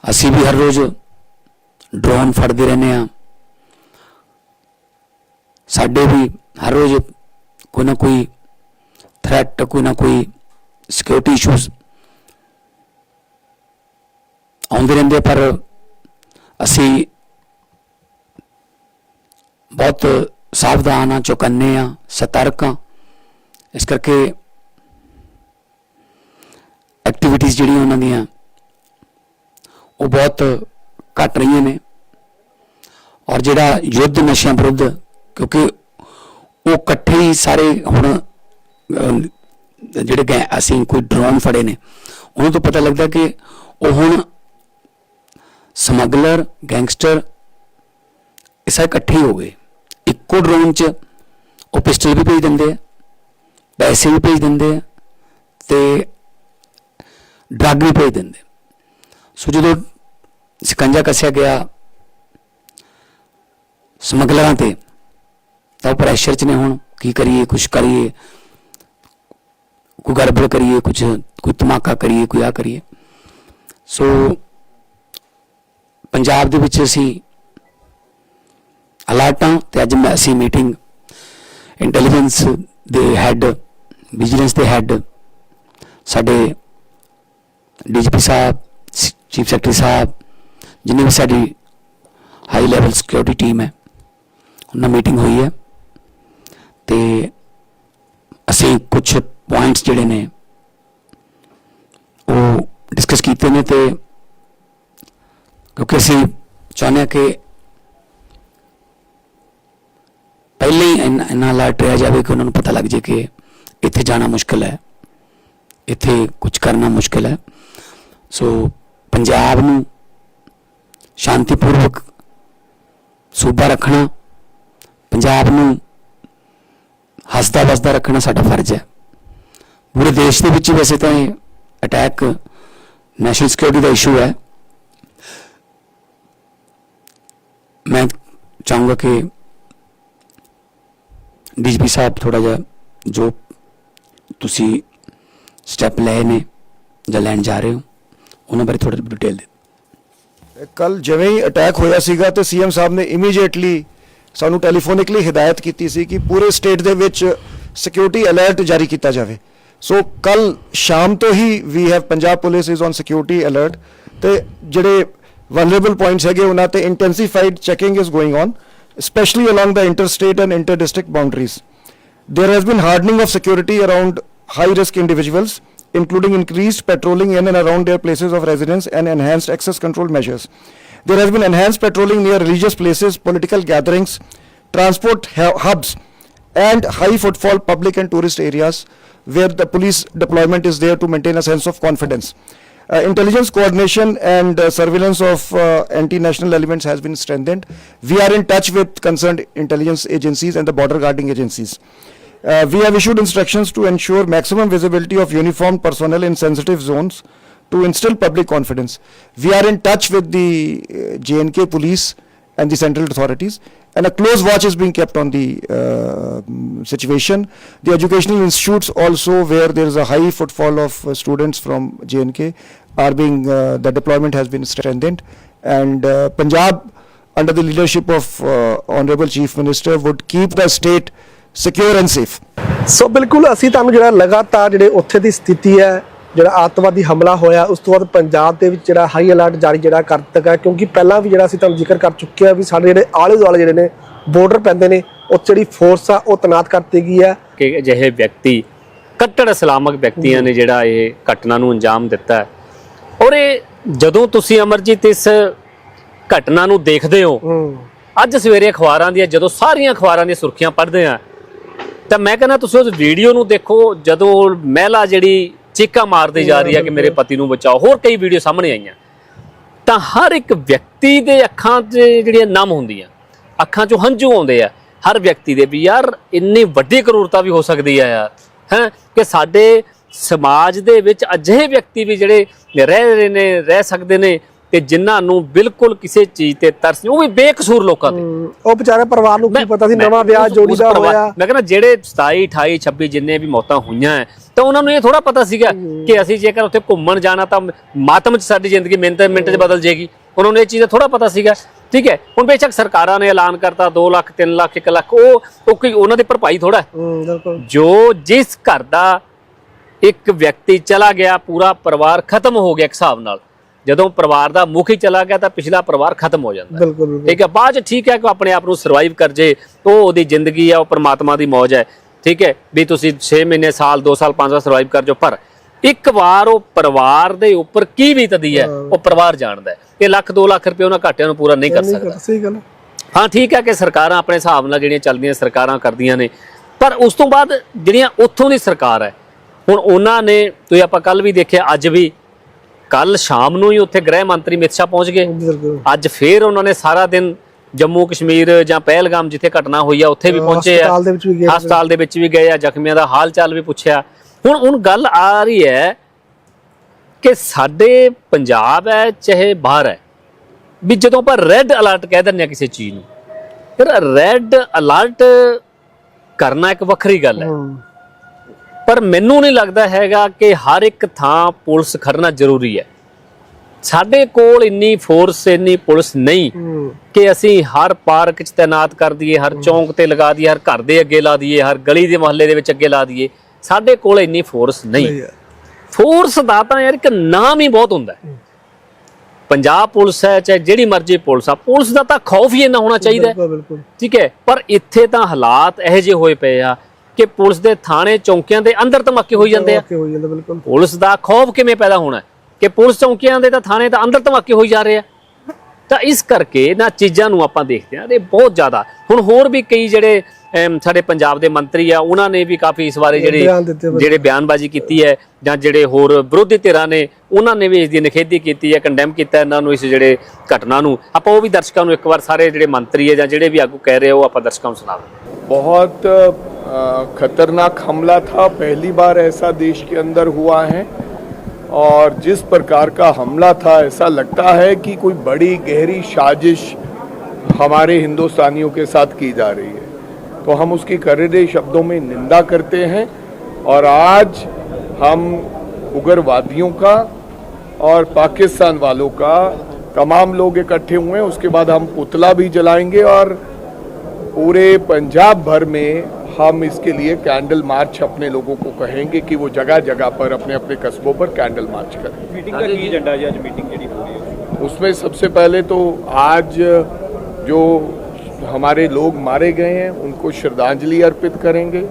ਅਸੀਂ ਵੀ ਹਰ ਰੋਜ਼ ਡਰੋਨ ਫੜਦੇ ਰਹਿੰਦੇ ਆ ਸਾਡੇ ਵੀ ਹਰ ਰੋਜ਼ ਕੋਈ ਨਾ ਕੋਈ ਥ੍ਰੈਟ ਕੋਈ ਨਾ ਕੋਈ ਸਿਕਿਉਰਿਟੀ ਇਸ਼ੂਜ਼ ਆਉਂਦੇ ਰਹਿੰਦੇ ਪਰ ਅਸੀਂ ਬਹੁਤ ਸਾਵਧਾਨ ਆ ਚੁਕੰਨੇ ਆ ਸਤਰਕ ਆ ਇਸ ਕਰਕੇ ਐਕਟੀਵਿਟੀਜ਼ ਜਿਹੜੀਆਂ ਉਹਨਾਂ ਦੀਆਂ, ਉਹ ਬਹੁਤ ਘਟ ਰਹੀਆਂ ਨੇ। ਔਰ ਜਿਹੜਾ ਯੁੱਧ ਨਸ਼ਿਆਂ ਵਿਰੁੱਧ, ਕਿਉਂਕਿ ਉਹ ਇਕੱਠੇ ਹੀ ਸਾਰੇ ਹੁਣ ਜਿਹੜੇ ਗਏ ਅਸੀਂ ਕੋਈ ਡਰੋਨ ਫੜੇ ਨੇ, ਉਹਨਾਂ ਤੋਂ ਪਤਾ ਲੱਗਦਾ ਕਿ ਉਹ ਹੁਣ ਸਮਗਲਰ, ਗੈਂਗਸਟਰ, ਇਹ ਸਾਰੇ ਇਕੱਠੇ ਹੀ ਹੋ ਗਏ। ਇੱਕੋ ਡਰੋਨ 'ਚ ਉਹ ਪਿਸਟਲ ਵੀ ਭੇਜ ਦਿੰਦੇ ਆ, ਪੈਸੇ ਵੀ ਭੇਜ ਦਿੰਦੇ ਆ, ਤੇ ਡਰੱਗ ਵੀ ਭੇਜ ਦਿੰਦੇ ਸੋ ਜਦੋਂ ਸਿਕੰਜਾ ਕੱਸਿਆ ਗਿਆ ਸਮਗਲਰਾਂ ਤੇ, ਤਾਂ ਉਹ ਪ੍ਰੈਸ਼ਰ 'ਚ ਨੇ ਹੁਣ, ਕੀ ਕਰੀਏ, ਕੁਛ ਕਰੀਏ, ਕੋਈ ਗੜਬੜ ਕਰੀਏ, ਕੁਛ, ਕੋਈ ਧਮਾਕਾ ਕਰੀਏ, ਕੋਈ ਆ ਕਰੀਏ। ਸੋ ਪੰਜਾਬ ਦੇ ਵਿੱਚ ਅਸੀਂ ਅਲਰਟਾਂ ਤੇ ਅੱਜ ਮੈਂ ਅਸੀਂ ਮੀਟਿੰਗ ਇੰਟੈਲੀਜੈਂਸ ਦੇ ਹੈੱਡ ਵਿਜੀਲੈਂਸ ਦੇ ਹੈੱਡ ਸਾਡੇ ਡੀਜੀਪੀ ਸਾਹਿਬ ਚੀਫ ਸੈਕਟਰੀ ਸਾਹਿਬ, ਜਿੰਨੀ ਵੀ ਸਾਡੀ ਹਾਈ ਲੈਵਲ ਸਿਕਿਉਰਿਟੀ ਟੀਮ ਹੈ, ਉਹਨਾਂ ਮੀਟਿੰਗ ਹੋਈ ਹੈ। ਤੇ ਅਸੀਂ ਕੁਝ ਪੁਆਇੰਟਸ ਜਿਹੜੇ ਨੇ, ਉਹ ਡਿਸਕਸ ਕੀਤੇ ਨੇ ਤੇ ਕਿਉਂਕਿ ਅਸੀਂ ਚਾਹੁੰਦੇ ਹਾਂ ਕਿ ਪਹਿਲੇ ਹੀ ਇੰਨਾ ਇੰਨਾ ਅਲਰਟ ਰਿਹਾ ਜਾਵੇ ਕਿ ਉਹਨਾਂ ਨੂੰ ਪਤਾ ਲੱਗ ਜੇ ਕਿ ਇੱਥੇ ਜਾਣਾ ਮੁਸ਼ਕਲ ਹੈ, ਇੱਥੇ ਕੁਝ ਕਰਨਾ ਮੁਸ਼ਕਲ ਹੈ। ਸੋ ਪੰਜਾਬ ਨੂੰ ਸ਼ਾਂਤੀਪੂਰਵਕ ਸੂਬਾ ਰੱਖਣਾ, ਪੰਜਾਬ ਨੂੰ ਹੱਸਦਾ ਵਸਦਾ ਰੱਖਣਾ ਸਾਡਾ ਫਰਜ਼ ਹੈ। ਪੂਰੇ ਦੇਸ਼ ਦੇ ਵਿੱਚ ਵੈਸੇ ਤਾਂ ਇਹ ਅਟੈਕ ਨੈਸ਼ਨਲ ਸਿਕਿਉਰਿਟੀ ਦਾ ਇਸ਼ੂ ਹੈ। ਮੈਂ ਚਾਹੂੰਗਾ ਕਿ ਡੀਜੀਪੀ ਸਾਹਿਬ ਥੋੜਾ ਜਿਹਾ ਜੋ ਤੁਸੀਂ ਸਟੈਪ ਲਏ ਨੇ ਜਾਂ ਲੈਣ ਜਾ ਰਹੇ ਹੋ ਉਹਨਾਂ ਬਾਰੇ ਥੋੜਾ ਡਿਟੇਲ ਦੇ ਕੱਲ ਜਿਵੇਂ ਹੀ ਅਟੈਕ ਹੋਇਆ ਸੀਗਾ ਤੇ ਸੀਐਮ ਸਾਹਿਬ ਨੇ ਇਮੀਡੀਏਟਲੀ ਸਾਨੂੰ ਟੈਲੀਫੋਨਿਕਲੀ ਹਦਾਇਤ ਕੀਤੀ ਸੀ ਕਿ ਪੂਰੇ ਸਟੇਟ ਦੇ ਵਿੱਚ ਸਿਕਿਉਰਿਟੀ ਅਲਰਟ ਜਾਰੀ ਕੀਤਾ ਜਾਵੇ। ਸੋ ਕੱਲ ਸ਼ਾਮ ਤੋਂ ਹੀ we have Punjab police is on security alert ਤੇ ਜਿਹੜੇ ਵਨਰੇਬਲ ਪੁਆਇੰਟਸ ਹੈਗੇ ਉਹਨਾਂ ਤੇ intensified checking is going on specially along the inter state and inter district boundaries There has been hardening of security around high risk individuals, including increased patrolling in and around their places of residence and enhanced access control measures. There has been enhanced patrolling near religious places, political gatherings, transport hubs, and high footfall public and tourist areas where the police deployment is there to maintain a sense of confidence. Uh, intelligence coordination and uh, surveillance of uh, anti-national elements has been strengthened. We are in touch with concerned intelligence agencies and the border guarding agencies. Uh, we have issued instructions to ensure maximum visibility of uniformed personnel in sensitive zones to instill public confidence. We are in touch with the uh, JNK police and the central authorities, and a close watch is being kept on the uh, situation. The educational institutes also, where there is a high footfall of uh, students from JNK, are being uh, the deployment has been strengthened, and uh, Punjab, under the leadership of uh, Honorable Chief Minister, would keep the state secure and safe. So ਬਿਲਕੁਲ ਅਸੀਂ ਤੁਹਾਨੂੰ ਜਿਹੜਾ ਲਗਾਤਾਰ ਜਿਹੜੇ ਉੱਥੇ ਦੀ ਸਥਿਤੀ ਹੈ ਜਿਹੜਾ ਆਤੰਕਵਾਦੀ ਹਮਲਾ ਹੋਇਆ ਉਸ ਤੋਂ ਬਾਅਦ ਪੰਜਾਬ ਦੇ ਵਿੱਚ ਜਿਹੜਾ ਹਾਈ ਅਲਰਟ ਜਾਰੀ ਜਿਹੜਾ ਕਰ ਦਿੱਤਾ ਗਿਆ ਕਿਉਂਕਿ ਪਹਿਲਾਂ ਵੀ ਜਿਹੜਾ ਅਸੀਂ ਤੁਹਾਨੂੰ ਜ਼ਿਕਰ ਕਰ ਚੁੱਕੇ ਆ ਵੀ ਸਾਡੇ ਜਿਹੜੇ ਆਲੇ ਦੁਆਲੇ ਜਿਹੜੇ ਨੇ ਬਾਰਡਰ ਪੈਂਦੇ ਨੇ ਉਹ ਜਿਹੜੀ ਫੋਰਸ ਆ ਉਹ ਤੈਨਾਤ ਕਰਤੀ ਗਈ ਹੈ ਕਿ ਅਜਿਹੇ ਵਿਅਕਤੀ ਕੱਟੜ ਇਸਲਾਮਕ ਵਿਅਕਤੀਆਂ ਨੇ ਜਿਹੜਾ ਇਹ ਘਟਨਾ ਨੂੰ ਅੰਜਾਮ ਦਿੱਤਾ ਹੈ। ਔਰ ਇਹ ਜਦੋਂ ਤੁਸੀਂ ਅਮਰਜੀਤ ਇਸ ਘਟਨਾ ਨੂੰ ਦੇਖਦੇ ਹੋ ਹੂੰ। ਅੱਜ ਸਵੇਰੇ ਅਖਬਾਰਾਂ ਦੀਆਂ ਜਦੋਂ ਸਾਰੀਆਂ ਅਖਬਾਰਾਂ ਦੀਆਂ ਸੁਰਖੀਆਂ ਪੜ੍ਹਦੇ ਆ ਤਾਂ ਮੈਂ ਕਹਿੰਦਾ ਤੁਸੀਂ ਉਸ ਵੀਡੀਓ ਨੂੰ ਦੇਖੋ, ਜਦੋਂ ਮਹਿਲਾ ਜਿਹੜੀ ਚੀਕਾਂ ਮਾਰਦੀ ਜਾ ਰਹੀ ਹੈ ਕਿ ਮੇਰੇ ਪਤੀ ਨੂੰ ਬਚਾਓ, ਹੋਰ ਕਈ ਵੀਡੀਓ ਸਾਹਮਣੇ ਆਈਆਂ। ਤਾਂ ਹਰ ਇੱਕ ਵਿਅਕਤੀ ਦੇ ਅੱਖਾਂ 'ਚ ਜਿਹੜੀਆਂ ਨਮ ਹੁੰਦੀਆਂ, ਅੱਖਾਂ 'ਚੋਂ ਹੰਝੂ ਆਉਂਦੇ ਆ। ਹਰ ਵਿਅਕਤੀ ਦੇ ਵੀ ਯਾਰ ਇੰਨੀ ਵੱਡੀ ਕਰੂਰਤਾ ਵੀ ਹੋ ਸਕਦੀ ਆ ਯਾਰ ਹੈ, ਕਿ ਸਾਡੇ ਸਮਾਜ ਦੇ ਵਿੱਚ ਅਜਿਹੇ ਵਿਅਕਤੀ ਵੀ ਜਿਹੜੇ ਰਹਿ ਰਹੇ ਨੇ, ਰਹਿ ਸਕਦੇ ਨੇ ਕਿ ਜਿਨ੍ਹਾਂ ਨੂੰ ਬਿਲਕੁਲ ਕਿਸੇ ਚੀਜ਼ ਤੇ ਤਰਸ ਨਹੀਂ ਉਹ ਵੀ ਬੇਕਸੂਰ ਲੋਕਾਂ ਤੇ। ਹਮ, ਉਹ ਵਿਚਾਰੇ ਪਰਿਵਾਰ ਨੂੰ ਕੀ ਪਤਾ ਸੀ ਨਵਾਂ ਵਿਆਹ ਜੋੜੀ ਦਾ ਹੋਇਆ। ਮੈਂ ਕਹਿੰਦਾ ਜਿਹੜੇ 27 28 26 ਜਿੰਨੇ ਵੀ ਮੌਤਾਂ ਹੋਈਆਂ ਤਾਂ ਉਹਨਾਂ ਨੂੰ ਇਹ ਥੋੜਾ ਪਤਾ ਸੀਗਾ ਕਿ ਅਸੀਂ ਜੇਕਰ ਉੱਥੇ ਘੁੰਮਣ ਜਾਣਾ ਤਾਂ ਮਾਤਮ 'ਚ ਸਾਡੀ ਜ਼ਿੰਦਗੀ ਮਿੰਟ ਮਿੰਟ 'ਚ ਬਦਲ ਜੇਗੀ। ਉਹਨਾਂ ਨੂੰ ਇਹ ਚੀਜ਼ ਦਾ ਥੋੜਾ ਪਤਾ ਸੀਗਾ। ਠੀਕ ਹੈ ਹੁਣ ਬੇਸ਼ੱਕ ਸਰਕਾਰਾਂ ਨੇ ਐਲਾਨ ਕਰਤਾ 2 ਲੱਖ 3 ਲੱਖ 1 ਲੱਖ ਉਹ ਉਹ ਕੋਈ ਉਹਨਾਂ ਦੀ ਭਰਪਾਈ ਥੋੜਾ ਜੋ ਜਿਸ ਘਰ ਦਾ ਇੱਕ ਵਿਅਕਤੀ ਚਲਾ ਗਿਆ ਪੂਰਾ ਪਰਿਵਾਰ ਖਤਮ ਹੋ ਗਿਆ ਇੱਕ ਹਿਸਾਬ ਨਾਲ। ਜਦੋਂ ਪਰਿਵਾਰ ਦਾ ਮੁੱਖ ਹੀ ਚਲਾ ਗਿਆ ਤਾਂ ਪਿਛਲਾ ਪਰਿਵਾਰ ਖਤਮ ਹੋ ਜਾਂਦਾ। ਬਿਲਕੁਲ ਠੀਕ ਹੈ ਬਾਅਦ ਚ ਠੀਕ ਹੈ ਕਿ ਆਪਣੇ ਆਪ ਨੂੰ ਸਰਵਾਈਵ ਕਰ ਜੇ ਉਹ ਉਹਦੀ ਜ਼ਿੰਦਗੀ ਹੈ ਉਹ ਪਰਮਾਤਮਾ ਦੀ ਮੌਜ ਹੈ। ਠੀਕ ਹੈ ਵੀ ਤੁਸੀਂ 6 ਮਹੀਨੇ ਸਾਲ 2 ਸਾਲ 5 ਸਾਲ ਸਰਵਾਈਵ ਕਰ ਜੋ ਪਰ ਇੱਕ ਵਾਰ ਉਹ ਪਰਿਵਾਰ ਦੇ ਉੱਪਰ ਕੀ ਬੀਤਦੀ ਹੈ ਉਹ ਪਰਿਵਾਰ ਜਾਣਦਾ ਹੈ। ਕਿ ਲੱਖ 2 ਲੱਖ ਰੁਪਏ ਉਹਨਾਂ ਘਾਟਿਆਂ ਨੂੰ ਪੂਰਾ ਨਹੀਂ ਕਰ ਸਕਦਾ। ਸਹੀ ਗੱਲ। ਹਾਂ। ਠੀਕ ਹੈ ਕਿ ਸਰਕਾਰਾਂ ਆਪਣੇ ਹਿਸਾਬ ਨਾਲ ਜਿਹੜੀਆਂ ਚੱਲਦੀਆਂ ਸਰਕਾਰਾਂ ਕਰਦੀਆਂ ਨੇ ਪਰ ਉਸ ਤੋਂ ਬਾਅਦ ਜਿਹੜੀਆਂ ਉੱਥੋਂ ਦੀ ਸਰਕਾਰ ਹੈ ਹੁਣ ਉਹਨਾਂ ਨੇ ਤੁਸੀਂ ਆਪਾਂ ਕੱਲ ਵੀ ਦੇਖਿਆ ਅੱਜ ਵੀ ਕੱਲ ਸ਼ਾਮ ਨੂੰ ਹੀ ਉੱਥੇ ਗ੍ਰਹਿ ਮੰਤਰੀ ਅਮਿਤ ਸ਼ਾਹ ਪਹੁੰਚ ਗਏ। ਅੱਜ ਫੇਰ ਉਹਨਾਂ ਨੇ ਸਾਰਾ ਦਿਨ ਜੰਮੂ ਕਸ਼ਮੀਰ ਜਾਂ ਪਹਿਲਗਾਮ ਜਿੱਥੇ ਘਟਨਾ ਹੋਈ ਆ ਉੱਥੇ ਵੀ ਪਹੁੰਚੇ ਆ। ਹਸਪਤਾਲ ਦੇ ਵਿੱਚ ਵੀ ਗਏ। ਹਸਪਤਾਲ ਦੇ ਵਿੱਚ ਵੀ ਗਏ ਆ ਜ਼ਖਮੀਆਂ ਦਾ ਹਾਲ ਚਾਲ ਵੀ ਪੁੱਛਿਆ। ਹੁਣ ਹੁਣ ਗੱਲ ਆ ਰਹੀ ਹੈ ਕਿ ਸਾਡੇ ਪੰਜਾਬ ਹੈ ਚਾਹੇ ਬਾਹਰ ਹੈ ਵੀ ਜਦੋਂ ਆਪਾਂ ਰੈੱਡ ਅਲਰਟ ਕਹਿ ਦਿੰਦੇ ਆ ਕਿਸੇ ਚੀਜ਼ ਨੂੰ ਫਿਰ ਰੈੱਡ ਅਲਰਟ ਕਰਨਾ ਇੱਕ ਵੱਖਰੀ ਗੱਲ ਹੂੰ। ਪਰ ਮੈਨੂੰ ਨਹੀਂ ਲੱਗਦਾ ਹੈਗਾ ਕਿ ਹਰ ਇੱਕ ਥਾਂ ਪੁਲਿਸ ਖੜਨਾ ਜ਼ਰੂਰੀ ਹੈ। ਸਾਡੇ ਕੋਲ ਇੰਨੀ ਫੋਰਸ ਇੰਨੀ ਪੁਲਿਸ ਨਹੀਂ ਕਿ ਅਸੀਂ ਹਰ ਪਾਰਕ 'ਚ ਤਾਇਨਾਤ ਕਰ ਦਈਏ ਹਰ ਚੌਂਕ ਤੇ ਲਗਾ ਦਈਏ ਹਰ ਘਰ ਦੇ ਅੱਗੇ ਲਾ ਦਈਏ ਹਰ ਗਲੀ ਦੇ ਮੁਹੱਲੇ ਦੇ ਵਿੱਚ ਅੱਗੇ ਲਾ ਦਈਏ। ਸਾਡੇ ਕੋਲ ਇੰਨੀ ਫੋਰਸ ਨਹੀਂ। ਫੋਰਸ ਦਾ ਤਾਂ ਯਾਰ ਇੱਕ ਨਾਮ ਹੀ ਬਹੁਤ ਹੁੰਦਾ ਪੰਜਾਬ ਪੁਲਿਸ ਹੈ ਚਾਹੇ ਜਿਹੜੀ ਮਰਜ਼ੀ ਪੁਲਿਸ ਆ ਪੁਲਿਸ ਦਾ ਤਾਂ ਖੌਫ ਹੀ ਇੰਨਾ ਹੋਣਾ ਚਾਹੀਦਾ ਠੀਕ ਹੈ ਪਰ ਇੱਥੇ ਤਾਂ ਹਾਲਾਤ ਇਹੋ ਜਿਹੇ ਹੋਏ ਪਏ ਆ ਕਿ ਪੁਲਿਸ ਦੇ ਥਾਣੇ ਚੌਂਕੀਆਂ ਦੇ ਅੰਦਰ ਧਮਾਕੇ ਹੋਈ ਜਾਂਦੇ ਆ। ਪੁਲਿਸ ਦਾ ਖੌਫ ਕਿਵੇਂ ਪੈਦਾ ਹੋਣਾ ਕਿ ਪੁਲਿਸ ਚੌਂਕਿਆਂ ਦੇ ਤਾਂ ਥਾਣੇ ਤਾਂ ਅੰਦਰ ਧਮਾਕੇ ਹੋਈ ਜਾ ਰਹੇ ਤਾਂ ਇਸ ਕਰਕੇ ਇਹਨਾਂ ਚੀਜ਼ਾਂ ਨੂੰ ਆਪਾਂ ਦੇਖਦੇ ਆ ਇਹ ਬਹੁਤ ਜ਼ਿਆਦਾ। ਹੁਣ ਹੋਰ ਵੀ ਕਈ ਜਿਹੜੇ ਸਾਡੇ ਪੰਜਾਬ ਦੇ ਮੰਤਰੀ ਆ ਉਹਨਾਂ ਨੇ ਵੀ ਕਾਫੀ ਇਸ ਬਾਰੇ ਜਿਹੜੇ ਜਿਹੜੇ ਬਿਆਨਬਾਜ਼ੀ ਕੀਤੀ ਹੈ ਜਾਂ ਜਿਹੜੇ ਹੋਰ ਵਿਰੋਧੀ ਧਿਰਾਂ ਨੇ ਉਹਨਾਂ ਨੇ ਵੀ ਇਸ ਦੀ ਨਿਖੇਧੀ ਕੀਤੀ ਹੈ ਕੰਡੈਮ ਕੀਤਾ ਇਹਨਾਂ ਨੂੰ ਇਸ ਜਿਹੜੇ ਘਟਨਾ ਨੂੰ। ਆਪਾਂ ਉਹ ਵੀ ਦਰਸ਼ਕਾਂ ਨੂੰ ਇੱਕ ਵਾਰ ਸਾਰੇ ਜਿਹੜੇ ਮੰਤਰੀ ਹੈ ਜਾਂ ਜਿਹੜੇ ਵੀ ਆਗੂ ਕਹਿ ਰਹੇ ਉਹ ਆਪਾਂ ਦਰਸ਼ਕਾਂ ਨੂੰ ਸੁਣਾ ਬਹੁਤ खतरनाक हमला था। पहली बार ऐसा देश के अंदर हुआ है और जिस प्रकार का हमला था, ऐसा लगता है कि कोई बड़ी, गहरी साजिश हमारे हिंदुस्तानियों के साथ की जा रही है। तो हम उसकी कड़े शब्दों में निंदा करते हैं और आज हम उग्रवादियों का और पाकिस्तान वालों का तमाम लोग इकट्ठे हुए हैं। उसके बाद हम पुतला भी जलाएँगे और पूरे पंजाब भर में हम इसके लिए कैंडल मार्च अपने लोगों को कहेंगे कि वो जगह जगह पर अपने अपने कस्बों पर कैंडल मार्च करें। मीटिंग का की एजेंडा आज मीटिंग उसमें सबसे पहले तो आज जो हमारे लोग मारे गए हैं उनको श्रद्धांजलि अर्पित करेंगे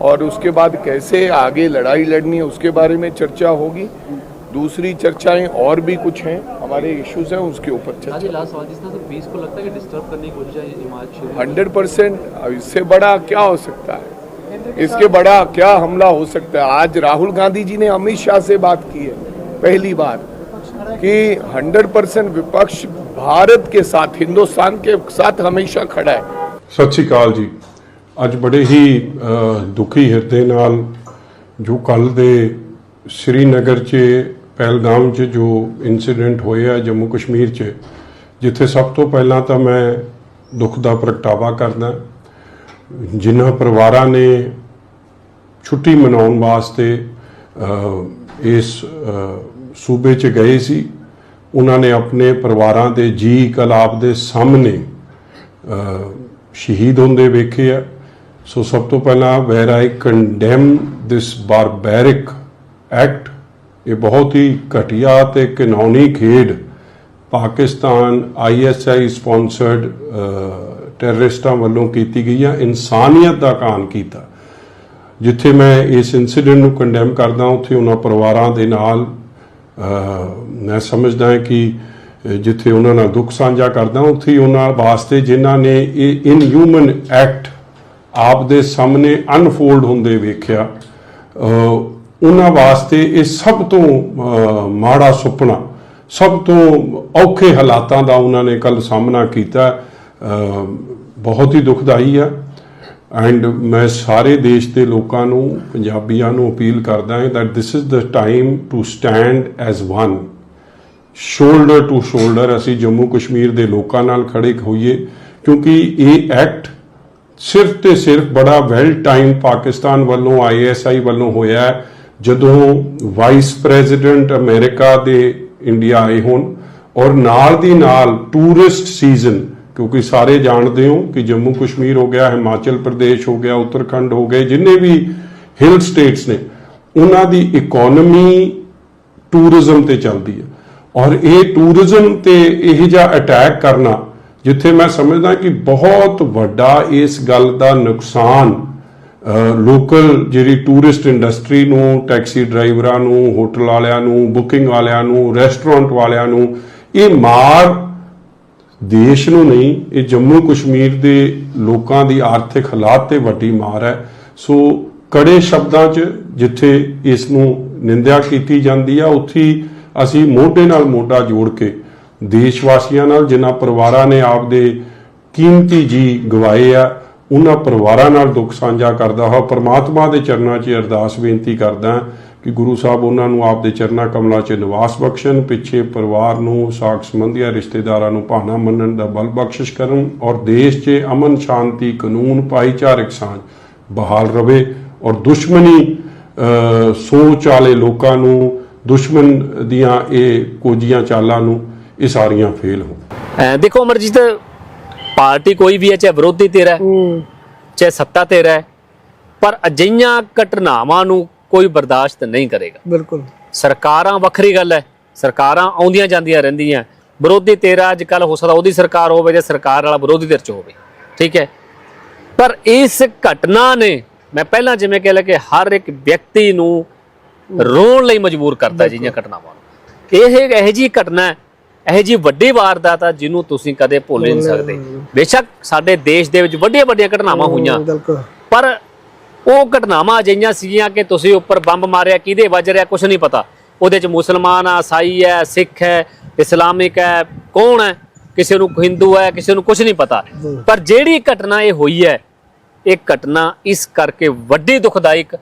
और उसके बाद कैसे आगे लड़ाई लड़नी है उसके बारे में चर्चा होगी। दूसरी चर्चाएँ और भी कुछ हैं। हमारे इश्यूज हैं उसके ऊपर आज चर्चा लास्ट सवाल जिस तरह से पीस को लगता है कि डिस्टर्ब करने की कोशिश है ये जमात शुरू हंड्रेड परसेंट इससे बड़ा क्या हो सकता है इसके बड़ा क्या हमला हो सकता है आज राहुल गांधी जी ने अमित शाह से बात की है पहली बार कि हंड्रेड परसेंट विपक्ष भारत के साथ हिंदुस्तान के साथ हमेशा खड़ा है ਸਤਿ ਸ਼੍ਰੀ ਅਕਾਲ ਜੀ ਅੱਜ ਬੜੇ ਹੀ ਅ, ਦੁਖੀ ਹਿਰਦੇ ਨਾਲ ਜੋ ਕੱਲ ਦੇ ਸ੍ਰੀਨਗਰ 'ਚ ਪਹਿਲਗਾਮ 'ਚ ਜੋ ਇਨਸੀਡੈਂਟ ਆ ਜੰਮੂ ਕਸ਼ਮੀਰ 'ਚ, ਜਿੱਥੇ ਸਭ ਤੋਂ ਪਹਿਲਾਂ ਤਾਂ ਮੈਂ ਦੁੱਖ ਦਾ ਪ੍ਰਗਟਾਵਾ ਕਰਦਾ। ਜਿਨ੍ਹਾਂ ਪਰਿਵਾਰਾਂ ਨੇ ਛੁੱਟੀ ਮਨਾਉਣ ਵਾਸਤੇ ਇਸ ਸੂਬੇ 'ਚ ਗਏ ਸੀ, ਉਹਨਾਂ ਨੇ ਆਪਣੇ ਪਰਿਵਾਰਾਂ ਦੇ ਜੀ ਕਲਾਪ ਦੇ ਸਾਹਮਣੇ ਸ਼ਹੀਦ ਹੁੰਦੇ ਵੇਖੇ ਆ। ਸੋ ਸਭ ਤੋਂ ਪਹਿਲਾਂ ਵੈਰ ਆਈ ਕੰਡੈਮ ਦਿਸ ਬਾਰਬੈਰਿਕ ਐਕਟ ਇਹ ਬਹੁਤ ਹੀ ਘਟੀਆ ਤੇ ਕਾਨੂੰਨੀ ਖੇਡ ਪਾਕਿਸਤਾਨ ਆਈਐਸਆਈ ਸਪਾਂਸਰਡ ਟੈਰਰਿਸਟਾਂ ਵੱਲੋਂ ਕੀਤੀ ਗਈ ਆ, ਇਨਸਾਨੀਅਤ ਦਾ ਕਾਨ ਕੀਤਾ। ਜਿੱਥੇ ਮੈਂ ਇਸ ਇਨਸੀਡੈਂਟ ਨੂੰ ਕੰਡੈਮ ਕਰਦਾ ਉੱਥੇ ਉਹਨਾਂ ਪਰਿਵਾਰਾਂ ਦੇ ਨਾਲ ਮੈਂ ਸਮਝਦਾ ਹਾਂ ਕਿ ਜਿੱਥੇ ਉਹਨਾਂ ਨਾਲ ਦੁੱਖ ਸਾਂਝਾ ਕਰਦਾ ਉੱਥੇ ਉਹਨਾਂ ਵਾਸਤੇ ਜਿਨ੍ਹਾਂ ਨੇ ਇਹ ਇਨਹਿਊਮਨ ਐਕਟ ਆਪ ਦੇ ਸਾਹਮਣੇ ਅਨਫੋਲਡ ਹੁੰਦੇ ਵੇਖਿਆ। ਉਹਨਾਂ ਵਾਸਤੇ ਇਹ ਸਭ ਤੋਂ ਮਾੜਾ ਸੁਪਨਾ ਸਭ ਤੋਂ ਔਖੇ ਹਾਲਾਤਾਂ ਦਾ ਉਹਨਾਂ ਨੇ ਕੱਲ ਸਾਹਮਣਾ ਕੀਤਾ। ਬਹੁਤ ਹੀ ਦੁਖਦਾਈ ਆ। ਐਂਡ ਮੈਂ ਸਾਰੇ ਦੇਸ਼ ਦੇ ਲੋਕਾਂ ਨੂੰ ਪੰਜਾਬੀਆਂ ਨੂੰ ਅਪੀਲ ਕਰਦਾ ਹਾਂ that this is the time to stand as one shoulder to shoulder ਅਸੀਂ ਜੰਮੂ ਕਸ਼ਮੀਰ ਦੇ ਲੋਕਾਂ ਨਾਲ ਖੜੇ ਹੋਈਏ ਕਿਉਂਕਿ ਇਹ ਐਕਟ ਸਿਰਫ ਤੇ ਸਿਰਫ ਬੜਾ ਵੈਲ ਟਾਈਮ ਪਾਕਿਸਤਾਨ ਵੱਲੋਂ ਆਈਐਸਆਈ ਵੱਲੋਂ ਹੋਇਆ ਹੈ, ਜਦੋਂ ਵਾਈਸ ਪ੍ਰੈਜ਼ੀਡੈਂਟ ਅਮਰੀਕਾ ਦੇ ਇੰਡੀਆ ਆਏ ਹੋਣ ਔਰ ਨਾਲ ਦੀ ਨਾਲ ਟੂਰਿਸਟ ਸੀਜ਼ਨ ਕਿਉਂਕਿ ਸਾਰੇ ਜਾਣਦੇ ਹੋ ਕਿ ਜੰਮੂ ਕਸ਼ਮੀਰ ਹੋ ਗਿਆ, ਹਿਮਾਚਲ ਪ੍ਰਦੇਸ਼ ਹੋ ਗਿਆ, ਉੱਤਰਾਖੰਡ ਹੋ ਗਏ, ਜਿੰਨੇ ਵੀ ਹਿਲ ਸਟੇਟਸ ਨੇ, ਉਹਨਾਂ ਦੀ ਇਕਨੋਮੀ ਟੂਰਿਜ਼ਮ ਤੇ ਚੱਲਦੀ ਹੈ। ਔਰ ਇਹ ਟੂਰਿਜ਼ਮ ਤੇ ਇਹ ਜਿਹਾ ਅਟੈਕ ਕਰਨਾ, ਜਿੱਥੇ ਮੈਂ ਸਮਝਦਾ ਕਿ ਬਹੁਤ ਵੱਡਾ ਇਸ ਗੱਲ ਦਾ ਨੁਕਸਾਨ ਲੋਕਲ ਜਿਹੜੀ ਟੂਰਿਸਟ ਇੰਡਸਟਰੀ ਨੂੰ ਟੈਕਸੀ ਡਰਾਈਵਰਾਂ ਨੂੰ ਹੋਟਲ ਵਾਲਿਆਂ ਨੂੰ ਬੁਕਿੰਗ ਵਾਲਿਆਂ ਨੂੰ ਰੈਸਟੋਰੈਂਟ ਵਾਲਿਆਂ ਨੂੰ, ਇਹ ਮਾਰ ਦੇਸ਼ ਨੂੰ ਨਹੀਂ, ਇਹ ਜੰਮੂ ਕਸ਼ਮੀਰ ਦੇ ਲੋਕਾਂ ਦੀ ਆਰਥਿਕ ਹਾਲਾਤ ਤੇ ਵੱਡੀ ਮਾਰ ਹੈ। ਸੋ ਕੜੇ ਸ਼ਬਦਾਂ 'ਚ ਜਿੱਥੇ ਇਸ ਨੂੰ ਨਿੰਦਿਆ ਕੀਤੀ ਜਾਂਦੀ ਆ, ਉੱਥੇ ਅਸੀਂ ਮੋਢੇ ਨਾਲ ਮੋਢਾ ਜੋੜ ਕੇ ਦੇਸ਼ ਵਾਸੀਆਂ ਨਾਲ, ਜਿਨ੍ਹਾਂ ਪਰਿਵਾਰਾਂ ਨੇ ਆਪਦੇ ਕੀਮਤੀ ਜੀ ਗਵਾਏ ਆ ਉਹਨਾਂ ਪਰਿਵਾਰਾਂ ਨਾਲ ਦੁੱਖ ਸਾਂਝਾ ਕਰਦਾ ਹਾਂ। ਪਰਮਾਤਮਾ ਦੇ ਚਰਨਾਂ 'ਚ ਅਰਦਾਸ ਬੇਨਤੀ ਕਰਦਾ ਕਿ ਗੁਰੂ ਸਾਹਿਬ ਉਹਨਾਂ ਨੂੰ ਆਪ ਦੇ ਚਰਨਾਂ ਕਮਲਾਂ 'ਚ ਨਿਵਾਸ ਬਖਸ਼ਣ, ਪਿੱਛੇ ਪਰਿਵਾਰ ਨੂੰ, ਸਾਖ ਸੰਬੰਧੀਆਂ, ਰਿਸ਼ਤੇਦਾਰਾਂ ਨੂੰ ਭਾਣਾ ਮੰਨਣ ਦਾ ਬਲ ਬਖਸ਼ਿਸ਼ ਕਰਨ ਔਰ ਦੇਸ਼ 'ਚ ਅਮਨ, ਸ਼ਾਂਤੀ, ਕਾਨੂੰਨ, ਭਾਈਚਾਰਕ ਸਾਂਝ ਬਹਾਲ ਰਵੇ ਔਰ ਦੁਸ਼ਮਣੀ ਸੋਚ ਵਾਲੇ ਲੋਕਾਂ ਨੂੰ, ਦੁਸ਼ਮਣ ਦੀਆਂ ਇਹ ਕੋਜੀਆਂ ਚਾਲਾਂ ਨੂੰ ਇਹ ਸਾਰੀਆਂ ਫੇਲ ਹੋਣ। ਦੇਖੋ ਅਮਰਜੀਤ ਪਾਰਟੀ ਕੋਈ ਵੀ ਹੈ ਚਾਹੇ ਵਿਰੋਧੀ ਧਿਰ ਹੈ ਚਾਹੇ ਸੱਤਾ ਧਿਰ ਹੈ ਪਰ ਅਜਿਹੀਆਂ ਘਟਨਾਵਾਂ ਨੂੰ ਕੋਈ ਬਰਦਾਸ਼ਤ ਨਹੀਂ ਕਰੇਗਾ। ਬਿਲਕੁਲ। ਸਰਕਾਰਾਂ ਵੱਖਰੀ ਗੱਲ ਹੈ ਸਰਕਾਰਾਂ ਆਉਂਦੀਆਂ ਜਾਂਦੀਆਂ ਰਹਿੰਦੀਆਂ ਵਿਰੋਧੀ ਤੇਰਾ ਅੱਜ ਕੱਲ ਹੋ ਸਕਦਾ ਉਹਦੀ ਸਰਕਾਰ ਹੋਵੇ ਜਾਂ ਸਰਕਾਰ ਵਾਲਾ ਵਿਰੋਧੀ ਧਿਰ ਚ ਹੋਵੇ ਠੀਕ ਹੈ? ਪਰ ਇਸ ਘਟਨਾ ਨੇ ਮੈਂ ਪਹਿਲਾਂ ਜਿਵੇਂ ਕਹਿ ਲਿਆ ਕਿ ਹਰ ਇੱਕ ਵਿਅਕਤੀ ਨੂੰ ਰੋਣ ਲਈ ਮਜਬੂਰ ਕਰਦਾ ਜਿਹੀਆਂ ਘਟਨਾਵਾਂ ਇਹ ਇਹੋ ਜਿਹੀ ਘਟਨਾ ਹੈ ਇਹੋ ਜਿਹੀ ਵੱਡੀ ਵਾਰਦਾਤ ਆ ਜਿਹਨੂੰ ਤੁਸੀਂ ਕਦੇ ਭੁੱਲ ਨਹੀਂ ਸਕਦੇ। ਬੇਸ਼ੱਕ ਸਾਡੇ ਦੇਸ਼ ਦੇ ਵਿੱਚ ਵੱਡੀਆਂ ਵੱਡੀਆਂ ਘਟਨਾਵਾਂ ਹੋਈਆਂ। ਪਰ ਉਹ ਘਟਨਾਵਾਂ ਅਜਿਹੀਆਂ ਸੀਗੀਆਂ ਕਿ ਤੁਸੀਂ ਉੱਪਰ ਬੰਬ ਮਾਰਿਆ ਕਿਹਦੇ ਵੱਜ ਰਿਹਾ ਕੁਝ ਨਹੀਂ ਪਤਾ। ਉਹਦੇ ਚ ਮੁਸਲਮਾਨ ਆ ਸਾਈ ਹੈ ਸਿੱਖ ਹੈ ਇਸਲਾਮਿਕ ਹੈ ਕੌਣ ਹੈ? ਕਿਸੇ ਨੂੰ ਹਿੰਦੂ ਹੈ ਕਿਸੇ ਨੂੰ ਕੁਝ ਨਹੀਂ ਪਤਾ। ਪਰ ਜਿਹੜੀ ਘਟਨਾ ਇਹ ਹੋਈ ਹੈ ਇਹ ਘਟਨਾ ਇਸ ਕਰਕੇ ਵੱਡੀ ਦੁਖਦਾਇਕ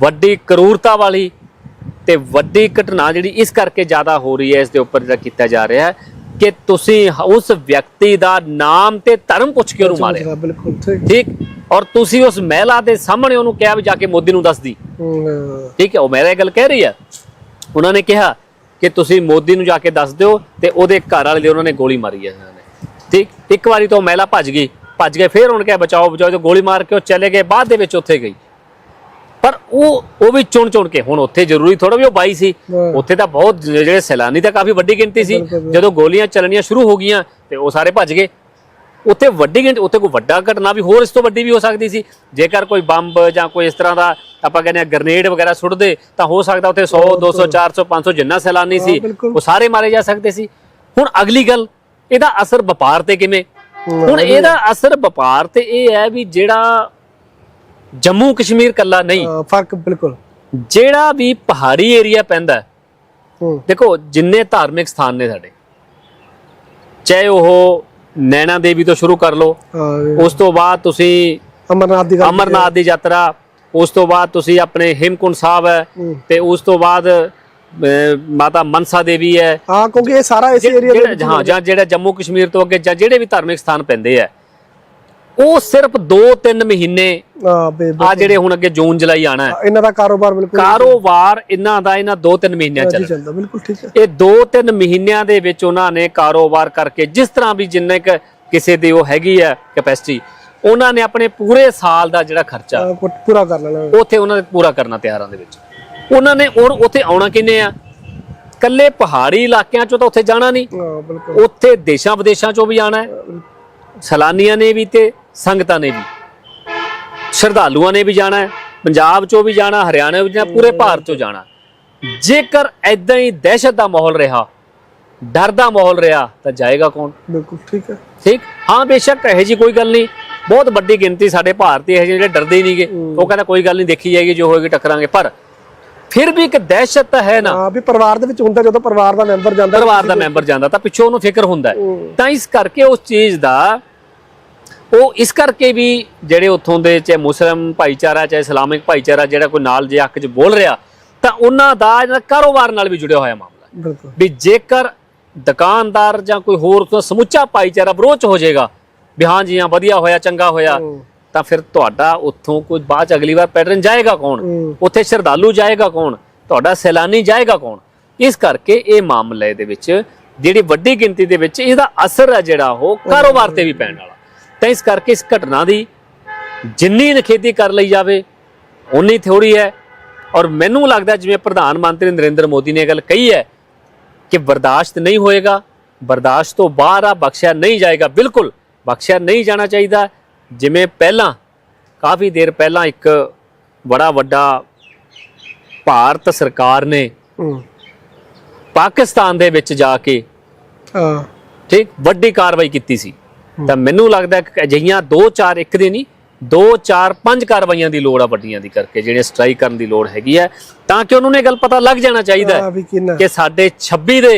ਵੱਡੀ ਕਰੂਰਤਾ ਵਾਲੀ ਤੇ ਵੱਡੀ ਘਟਨਾ ਜਿਹੜੀ ਇਸ ਕਰਕੇ ਜ਼ਿਆਦਾ ਹੋ ਰਹੀ ਹੈ ਇਸ ਦੇ ਉੱਪਰ ਜਿਹੜਾ ਕੀਤਾ ਜਾ ਰਿਹਾ ਹੈ ਕਿ ਤੁਸੀਂ ਉਸ ਵਿਅਕਤੀ ਦਾ ਨਾਮ ਤੇ ਧਰਮ ਪੁੱਛ ਕੇ ਉਹਨੂੰ ਮਾਰਿਆ। ਬਿਲਕੁਲ ਠੀਕ। ਔਰ ਤੁਸੀਂ ਉਸ ਮਹਿਲਾ ਦੇ ਸਾਹਮਣੇ ਉਹਨੂੰ ਕਿਹਾ ਵੀ ਜਾ ਕੇ ਮੋਦੀ ਨੂੰ ਦੱਸਦੀ ਹੂੰ, ਠੀਕ ਹੈ ਉਹ ਮੇਰੇ ਗੱਲ ਕਹਿ ਰਹੀ ਹੈ। ਉਹਨਾਂ ਨੇ ਕਿਹਾ ਕਿ ਤੁਸੀਂ ਮੋਦੀ ਨੂੰ ਜਾ ਕੇ ਦੱਸ ਦਿਓ ਤੇ ਉਹਦੇ ਘਰ ਵਾਲੇ ਦੇ ਉਹਨਾਂ ਨੇ ਗੋਲੀ ਮਾਰੀ ਹੈ। ਠੀਕ? ਇੱਕ ਵਾਰੀ ਤਾਂ ਮਹਿਲਾ ਭੱਜ ਗਈ। ਭੱਜ ਗਏ ਫਿਰ ਉਹਨੇ ਕਿਹਾ ਬਚਾਓ ਬਚਾਓ ਤੇ ਗੋਲੀ ਮਾਰ ਕੇ ਉਹ ਚਲੇ ਗਏ ਬਾਅਦ ਦੇ ਵਿੱਚ ਉੱਥੇ ਗਈ। ਪਰ ਉਹ ਉਹ ਵੀ ਚੁਣ ਚੁਣ ਕੇ ਹੁਣ ਉੱਥੇ ਜ਼ਰੂਰੀ ਥੋੜਾ ਵੀ ਉਹ ਬਾਈ ਸੀ। ਹਾਂ। ਉੱਥੇ ਤਾਂ ਬਹੁਤ ਜਿਹੜੇ ਸੈਲਾਨੀ ਤਾਂ ਕਾਫੀ ਵੱਡੀ ਗਿਣਤੀ ਸੀ। ਜਦੋਂ ਗੋਲੀਆਂ ਚੱਲਣੀਆਂ ਸ਼ੁਰੂ ਹੋ ਗਈਆਂ ਤੇ ਉਹ ਸਾਰੇ ਭੱਜ ਗਏ। ਉੱਥੇ ਵੱਡੀ ਗਿਣਤੀ ਉੱਥੇ ਕੋਈ ਵੱਡਾ ਘਟਨਾ ਵੀ ਹੋਰ ਇਸ ਤੋਂ ਵੱਡੀ ਵੀ ਹੋ ਸਕਦੀ ਸੀ। ਜੇਕਰ ਕੋਈ ਬੰਬ ਜਾਂ ਕੋਈ ਇਸ ਤਰ੍ਹਾਂ ਦਾ ਆਪਾਂ ਕਹਿੰਦੇ ਆ ਗ੍ਰਨੇਡ ਵਗੈਰਾ ਸੁੱਟਦੇ ਤਾਂ ਹੋ ਸਕਦਾ ਉੱਥੇ 100 200 400 500 ਜਿੰਨਾ ਸੈਲਾਨੀ ਸੀ। ਉਹ ਸਾਰੇ ਮਾਰੇ ਜਾ ਸਕਦੇ ਸੀ। ਹੁਣ ਅਗਲੀ ਗੱਲ ਇਹਦਾ ਅਸਰ ਵਪਾਰ ਤੇ ਕਿਵੇਂ? ਹੁਣ ਇਹਦਾ ਅਸਰ ਵਪਾਰ ਤੇ ਇਹ ਹੈ ਵੀ ਜਿਹੜਾ ਜੰਮੂ ਕਸ਼ਮੀਰ ਕੱਲਾ ਨਹੀਂ। ਅਹ, ਫ਼ਰਕ ਬਿਲਕੁਲ। ਜਿਹੜਾ ਵੀ ਪਹਾੜੀ ਏਰੀਆ ਪੈਂਦਾ ਹੈ, ਹੂੰ। ਦੇਖੋ ਜਿੰਨੇ ਧਾਰਮਿਕ ਸਥਾਨ ਨੇ ਸਾਡੇ ਚਾਹੇ ਉਹ ਨੈਣਾ ਦੇਵੀ ਤੋਂ ਸ਼ੁਰੂ ਕਰ ਲਓ ਉਸ ਤੋਂ ਬਾਅਦ ਤੁਸੀਂ ਅਮਰਨਾਥ ਦੀ ਗੱਲ ਅਮਰਨਾਥ ਦੀ ਯਾਤਰਾ ਉਸ ਤੋਂ ਬਾਅਦ ਤੁਸੀਂ ਆਪਣੇ ਹਿਮਕੁੰਡ ਸਾਹਿਬ ਹੈ ਹੂੰ। ਤੇ ਉਸ ਤੋਂ ਬਾਅਦ ਅਹ, ਮਾਤਾ ਮਨਸਾ ਦੇਵੀ ਹੈ। ਹਾਂ ਕਿਉਂਕਿ ਇਹ ਸਾਰਾ ਇਸ ਏਰੀਆ ਦੇ ਵਿੱਚ ਜਿਹੜਾ ਹਾਂ ਜਾਂ ਜਿਹੜਾ ਜੰਮੂ ਕਸ਼ਮੀਰ ਤੋਂ ਅੱਗੇ ਜਾਂ ਜਿਹੜੇ ਵੀ ਧਾਰਮਿਕ ਸਥਾਨ ਪੈਂਦੇ ਆ ਉਹ ਸਿਰਫ 2-3 ਮਹੀਨੇ ਆ ਜਿਹੜੇ ਹੁਣ ਅੱਗੇ ਜੂਨ ਜੁਲਾਈ ਆਣਾ ਹੈ। ਇਹਨਾਂ ਦਾ ਕਾਰੋਬਾਰ ਬਿਲਕੁਲ ਕਾਰੋਬਾਰ ਇਹਨਾਂ ਦਾ ਇਹਨਾਂ 2-3 ਮਹੀਨਿਆਂ ਚੱਲਦਾ। ਬਿਲਕੁਲ ਠੀਕ ਹੈ। ਇਹ 2-3 ਮਹੀਨਿਆਂ ਦੇ ਵਿੱਚ ਉਹਨਾਂ ਨੇ ਕਾਰੋਬਾਰ ਕਰਕੇ ਜਿਸ ਤਰ੍ਹਾਂ ਵੀ ਜਿੰਨੇ ਕ ਕਿਸੇ ਦੀ ਉਹ ਹੈਗੀ ਹੈ ਕੈਪੈਸਿਟੀ ਉਹਨਾਂ ਨੇ ਆਪਣੇ ਪੂਰੇ ਸਾਲ ਦਾ ਜਿਹੜਾ ਖਰਚਾ ਪੂਰਾ ਕਰ ਲੈਣਾ। ਉੱਥੇ ਉਹਨਾਂ ਨੇ ਪੂਰਾ ਕਰਨਾ ਤਿਆਰਾਂ ਦੇ ਵਿੱਚ। ਉਹਨਾਂ ਨੇ ਹੁਣ ਉੱਥੇ ਆਉਣਾ ਕਿੰਨੇ ਆ? ਕੱਲੇ ਪਹਾੜੀ ਇਲਾਕਿਆਂ ਚੋਂ ਤਾਂ ਉੱਥੇ ਜਾਣਾ ਨਹੀਂ। ਉੱਥੇ ਦੇਸ਼ਾਂ ਵਿਦੇਸ਼ਾਂ ਚੋਂ ਵੀ ਆਣਾ ਹੈ। ਸੈਲਾਨੀਆਂ ਨੇ ਵੀ ਤੇ ਸੰਗਤਾਂ ਨੇ ਵੀ। ਸ਼ਰਧਾਲੂਆਂ ਨੇ ਵੀ ਜਾਣਾ ਹੈ ਪੰਜਾਬ ਚੋਂ ਵੀ ਜਾਣਾ ਹਰਿਆਣਾ ਵੀ ਜਾਣਾ ਪੂਰੇ ਭਾਰਤ ਚੋਂ ਜਾਣਾ। ਜੇਕਰ ਐਦਾਂ ਹੀ ਦਹਿਸ਼ਤ ਦਾ ਮਾਹੌਲ ਰਿਹਾ ਡਰ ਦਾ ਮਾਹੌਲ ਰਿਹਾ ਤਾਂ ਜਾਏਗਾ ਕੌਣ? ਬਿਲਕੁਲ ਠੀਕ ਹੈ। ਠੀਕ? ਹਾਂ ਬੇਸ਼ੱਕ ਇਹੋ ਜੀ ਕੋਈ ਗੱਲ ਨਹੀਂ। ਬਹੁਤ ਵੱਡੀ ਗਿਣਤੀ ਸਾਡੇ ਭਾਰਤੀ ਇਹੋ ਜਿਹੇ ਜਿਹੜੇ ਡਰਦੇ ਹੀ ਨਹੀਂਗੇ। ਉਹ ਕਹਿੰਦਾ ਕੋਈ ਗੱਲ ਨਹੀਂ ਦੇਖੀ ਜਾਏਗੀ ਜੋ ਹੋਏਗੀ ਟੱਕਰਾਂਗੇ। ਪਰ ਫਿਰ ਵੀ ਇੱਕ ਦਹਿਸ਼ਤ ਤਾਂ ਹੈ ਨਾ। ਹਾਂ ਵੀ ਪਰਿਵਾਰ ਦੇ ਵਿੱਚ ਹੁੰਦਾ ਜਦੋਂ ਪਰਿਵਾਰ ਦਾ ਮੈਂਬਰ ਜਾਂਦਾ ਪਰਿਵਾਰ ਦਾ ਮੈਂਬਰ ਜਾਂਦਾ ਤਾਂ ਪਿੱਛੋਂ ਉਹਨੂੰ ਫਿਕਰ ਹੁੰਦਾ ਹੈ। ਤਾਂ ਇਸ ਕਰਕੇ ਉਸ ਚੀਜ਼ ਦਾ ਉਹ ਇਸ ਕਰਕੇ ਵੀ ਜਿਹੜੇ ਉੱਥੋਂ ਦੇ ਚਾਹੇ ਮੁਸਲਮ ਭਾਈਚਾਰਾ ਚਾਹੇ ਇਸਲਾਮਿਕ ਭਾਈਚਾਰਾ ਜਿਹੜਾ ਕੋਈ ਨਾਲ ਜੇ ਹੱਕ 'ਚ ਬੋਲ ਰਿਹਾ ਤਾਂ ਉਹਨਾਂ ਦਾ ਜਿਹੜਾ ਕਾਰੋਬਾਰ ਨਾਲ ਵੀ ਜੁੜਿਆ ਹੋਇਆ ਮਾਮਲਾ ਵੀ ਜੇਕਰ ਦੁਕਾਨਦਾਰ ਜਾਂ ਕੋਈ ਹੋਰ ਸਮੁੱਚਾ ਭਾਈਚਾਰਾ ਵਿਰੋਧ ਹੋ ਜਾਏਗਾ ਵੀ ਹਾਂ ਜੀ ਹਾਂ ਵਧੀਆ ਹੋਇਆ ਚੰਗਾ ਹੋਇਆ ਤਾਂ ਫਿਰ ਤੁਹਾਡਾ ਉੱਥੋਂ ਕੋਈ ਬਾਅਦ 'ਚ ਅਗਲੀ ਵਾਰ ਪੈਟਰਨ ਜਾਏਗਾ ਕੌਣ। ਉੱਥੇ ਸ਼ਰਧਾਲੂ ਜਾਏਗਾ ਕੌਣ? ਤੁਹਾਡਾ ਸੈਲਾਨੀ ਜਾਏਗਾ ਕੌਣ? ਇਸ ਕਰਕੇ ਇਹ ਮਾਮਲੇ ਦੇ ਵਿੱਚ ਜਿਹੜੀ ਵੱਡੀ ਗਿਣਤੀ ਦੇ ਵਿੱਚ ਇਹਦਾ ਅਸਰ ਹੈ ਜਿਹੜਾ ਉਹ ਕਾਰੋਬਾਰ ਤੇ ਵੀ ਪੈਣ ਵਾਲਾ। ਤਾਂ ਇਸ ਕਰਕੇ ਇਸ ਘਟਨਾ ਦੀ ਜਿੰਨੀ ਨਖੇਦੀ ਕਰ ਲਈ ਜਾਵੇ ਉਨੀ ਥੋੜੀ ਹੈ। ਔਰ ਮੈਨੂੰ ਲੱਗਦਾ ਜਿਵੇਂ ਪ੍ਰਧਾਨ ਮੰਤਰੀ ਨਰਿੰਦਰ ਮੋਦੀ ਨੇ ਇਹ ਗੱਲ ਕਹੀ ਹੈ ਕਿ ਬਰਦਾਸ਼ਤ ਨਹੀਂ ਹੋਏਗਾ ਬਰਦਾਸ਼ਤ ਤੋਂ ਬਾਹਰ ਆ ਬਖਸ਼ਿਆ ਨਹੀਂ ਜਾਏਗਾ। ਬਿਲਕੁਲ ਬਖਸ਼ਿਆ ਨਹੀਂ ਜਾਣਾ ਚਾਹੀਦਾ। ਜਿਵੇਂ ਪਹਿਲਾਂ ਕਾਫੀ ਦੇਰ ਪਹਿਲਾਂ ਇੱਕ ਬੜਾ ਵੱਡਾ ਭਾਰਤ ਸਰਕਾਰ ਨੇ ਪਾਕਿਸਤਾਨ ਦੇ ਵਿੱਚ ਜਾ ਕੇ ਹਾਂ। ਠੀਕ ਵੱਡੀ ਕਾਰਵਾਈ ਕੀਤੀ ਸੀ। ਤਾਂ ਮੈਨੂੰ ਲੱਗਦਾ ਕਿ ਅਜਿਹੀਆਂ 2 4 ਇੱਕ ਦੇ ਨਹੀਂ 2 4 5 ਕਾਰਵਾਈਆਂ ਦੀ ਲੋੜ ਆ ਵੱਡੀਆਂ ਦੀ ਕਰਕੇ ਜਿਹੜੇ ਸਟ੍ਰਾਈਕ ਕਰਨ ਦੀ ਲੋੜ ਹੈਗੀ ਹੈ। ਤਾਂ ਕਿ ਉਹਨਾਂ ਨੂੰ ਇਹ ਗੱਲ ਪਤਾ ਲੱਗ ਜਾਣਾ ਚਾਹੀਦਾ ਕਿ ਸਾਡੇ 26 ਦੇ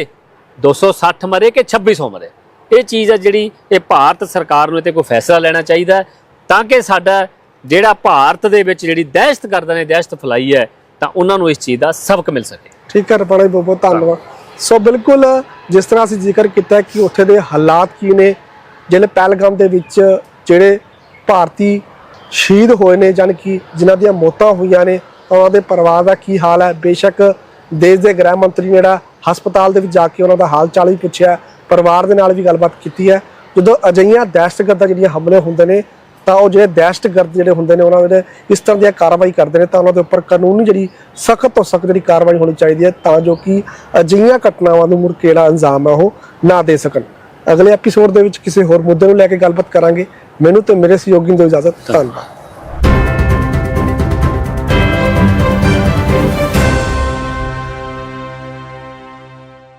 260 ਮਰੇ ਕਿ 2600 ਮਰੇ? ਇਹ ਚੀਜ਼ ਆ ਜਿਹੜੀ ਇਹ ਭਾਰਤ ਸਰਕਾਰ ਨੂੰ ਇਹ ਤੇ ਕੋਈ ਫੈਸਲਾ ਲੈਣਾ ਚਾਹੀਦਾ ਤਾਂ ਕਿ ਸਾਡਾ ਜਿਹੜਾ ਭਾਰਤ ਦੇ ਵਿੱਚ ਜਿਹੜੀ ਦਹਿਸ਼ਤਗਰਦਾਂ ਨੇ, ਦਹਿਸ਼ਤ ਫੈਲਾਈ ਹੈ, ਤਾਂ ਉਹਨਾਂ ਨੂੰ ਇਸ ਚੀਜ਼ ਦਾ ਸਬਕ ਮਿਲ ਸਕੇ। ਠੀਕ ਹੈ ਰਪਾਣਾ ਬਹੁਤ ਬਹੁਤ ਧੰਨਵਾਦ। ਸੋ ਬਿਲਕੁਲ ਜਿਸ ਤਰ੍ਹਾਂ ਅਸੀਂ ਜ਼ਿਕਰ ਕੀਤਾ ਕਿ ਉੱਥੇ ਦੇ ਹਾਲਾਤ ਕੀ ਨੇ, ਜਿਹੜੇ ਪਹਿਲਗਾਮ ਦੇ ਵਿੱਚ ਜਿਹੜੇ ਭਾਰਤੀ ਸ਼ਹੀਦ ਹੋਏ ਨੇ, ਜਾਣੀ ਕਿ ਜਿਨ੍ਹਾਂ ਦੀਆਂ ਮੌਤਾਂ ਹੋਈਆਂ ਨੇ ਉਹਨਾਂ ਦੇ ਪਰਿਵਾਰ ਦਾ ਕੀ ਹਾਲ ਹੈ? ਬੇਸ਼ੱਕ ਦੇਸ਼ ਦੇ ਗ੍ਰਹਿ ਮੰਤਰੀ ਨੇ ਜਿਹੜਾ ਹਸਪਤਾਲ ਦੇ ਵਿੱਚ ਜਾ ਕੇ ਉਹਨਾਂ ਦਾ ਹਾਲ ਚਾਲ ਹੀ ਪੁੱਛਿਆ ਪਰਿਵਾਰ ਦੇ ਨਾਲ ਵੀ ਗੱਲਬਾਤ ਕੀਤੀ ਹੈ। ਜਦੋਂ ਅਜਿਹੀਆਂ ਦਹਿਸ਼ਤਗਰਦਾਂ ਜਿਹੜੀਆਂ ਹਮਲੇ ਹੁੰਦੇ ਨੇ, ਤਾਂ ਉਹ ਜਿਹੜੇ ਦਹਿਸ਼ਤਗਰਦ ਜਿਹੜੇ ਹੁੰਦੇ ਨੇ, ਉਹਨਾਂ ਦੇ ਇਸ ਤਰ੍ਹਾਂ ਦੀਆਂ ਕਾਰਵਾਈ ਕਰਦੇ ਨੇ, ਤਾਂ ਉਹਨਾਂ ਦੇ ਉੱਪਰ ਕਾਨੂੰਨੀ ਜਿਹੜੀ ਸਖਤ ਤੋਂ ਸਖਤ ਜਿਹੜੀ ਕਾਰਵਾਈ ਹੋਣੀ ਚਾਹੀਦੀ ਹੈ, ਤਾਂ ਜੋ ਕਿ ਅਜਿਹੀਆਂ ਘਟਨਾਵਾਂ ਨੂੰ ਮੁੜ ਕੇ ਜਿਹੜਾ ਅੰਜਾਮ ਹੈ ਉਹ ਨਾ ਦੇ ਸਕਣ। ਅਗਲੇ ਐਪੀਸੋਡ ਦੇ ਵਿੱਚ ਕਿਸੇ ਹੋਰ ਮੁੱਦੇ ਨੂੰ ਲੈ ਕੇ ਗੱਲਬਾਤ ਕਰਾਂਗੇ। ਮੈਨੂੰ ਤੇ ਮੇਰੇ ਸਹਿਯੋਗੀ ਦੀ ਇਜਾਜ਼ਤ। ਧੰਨਵਾਦ।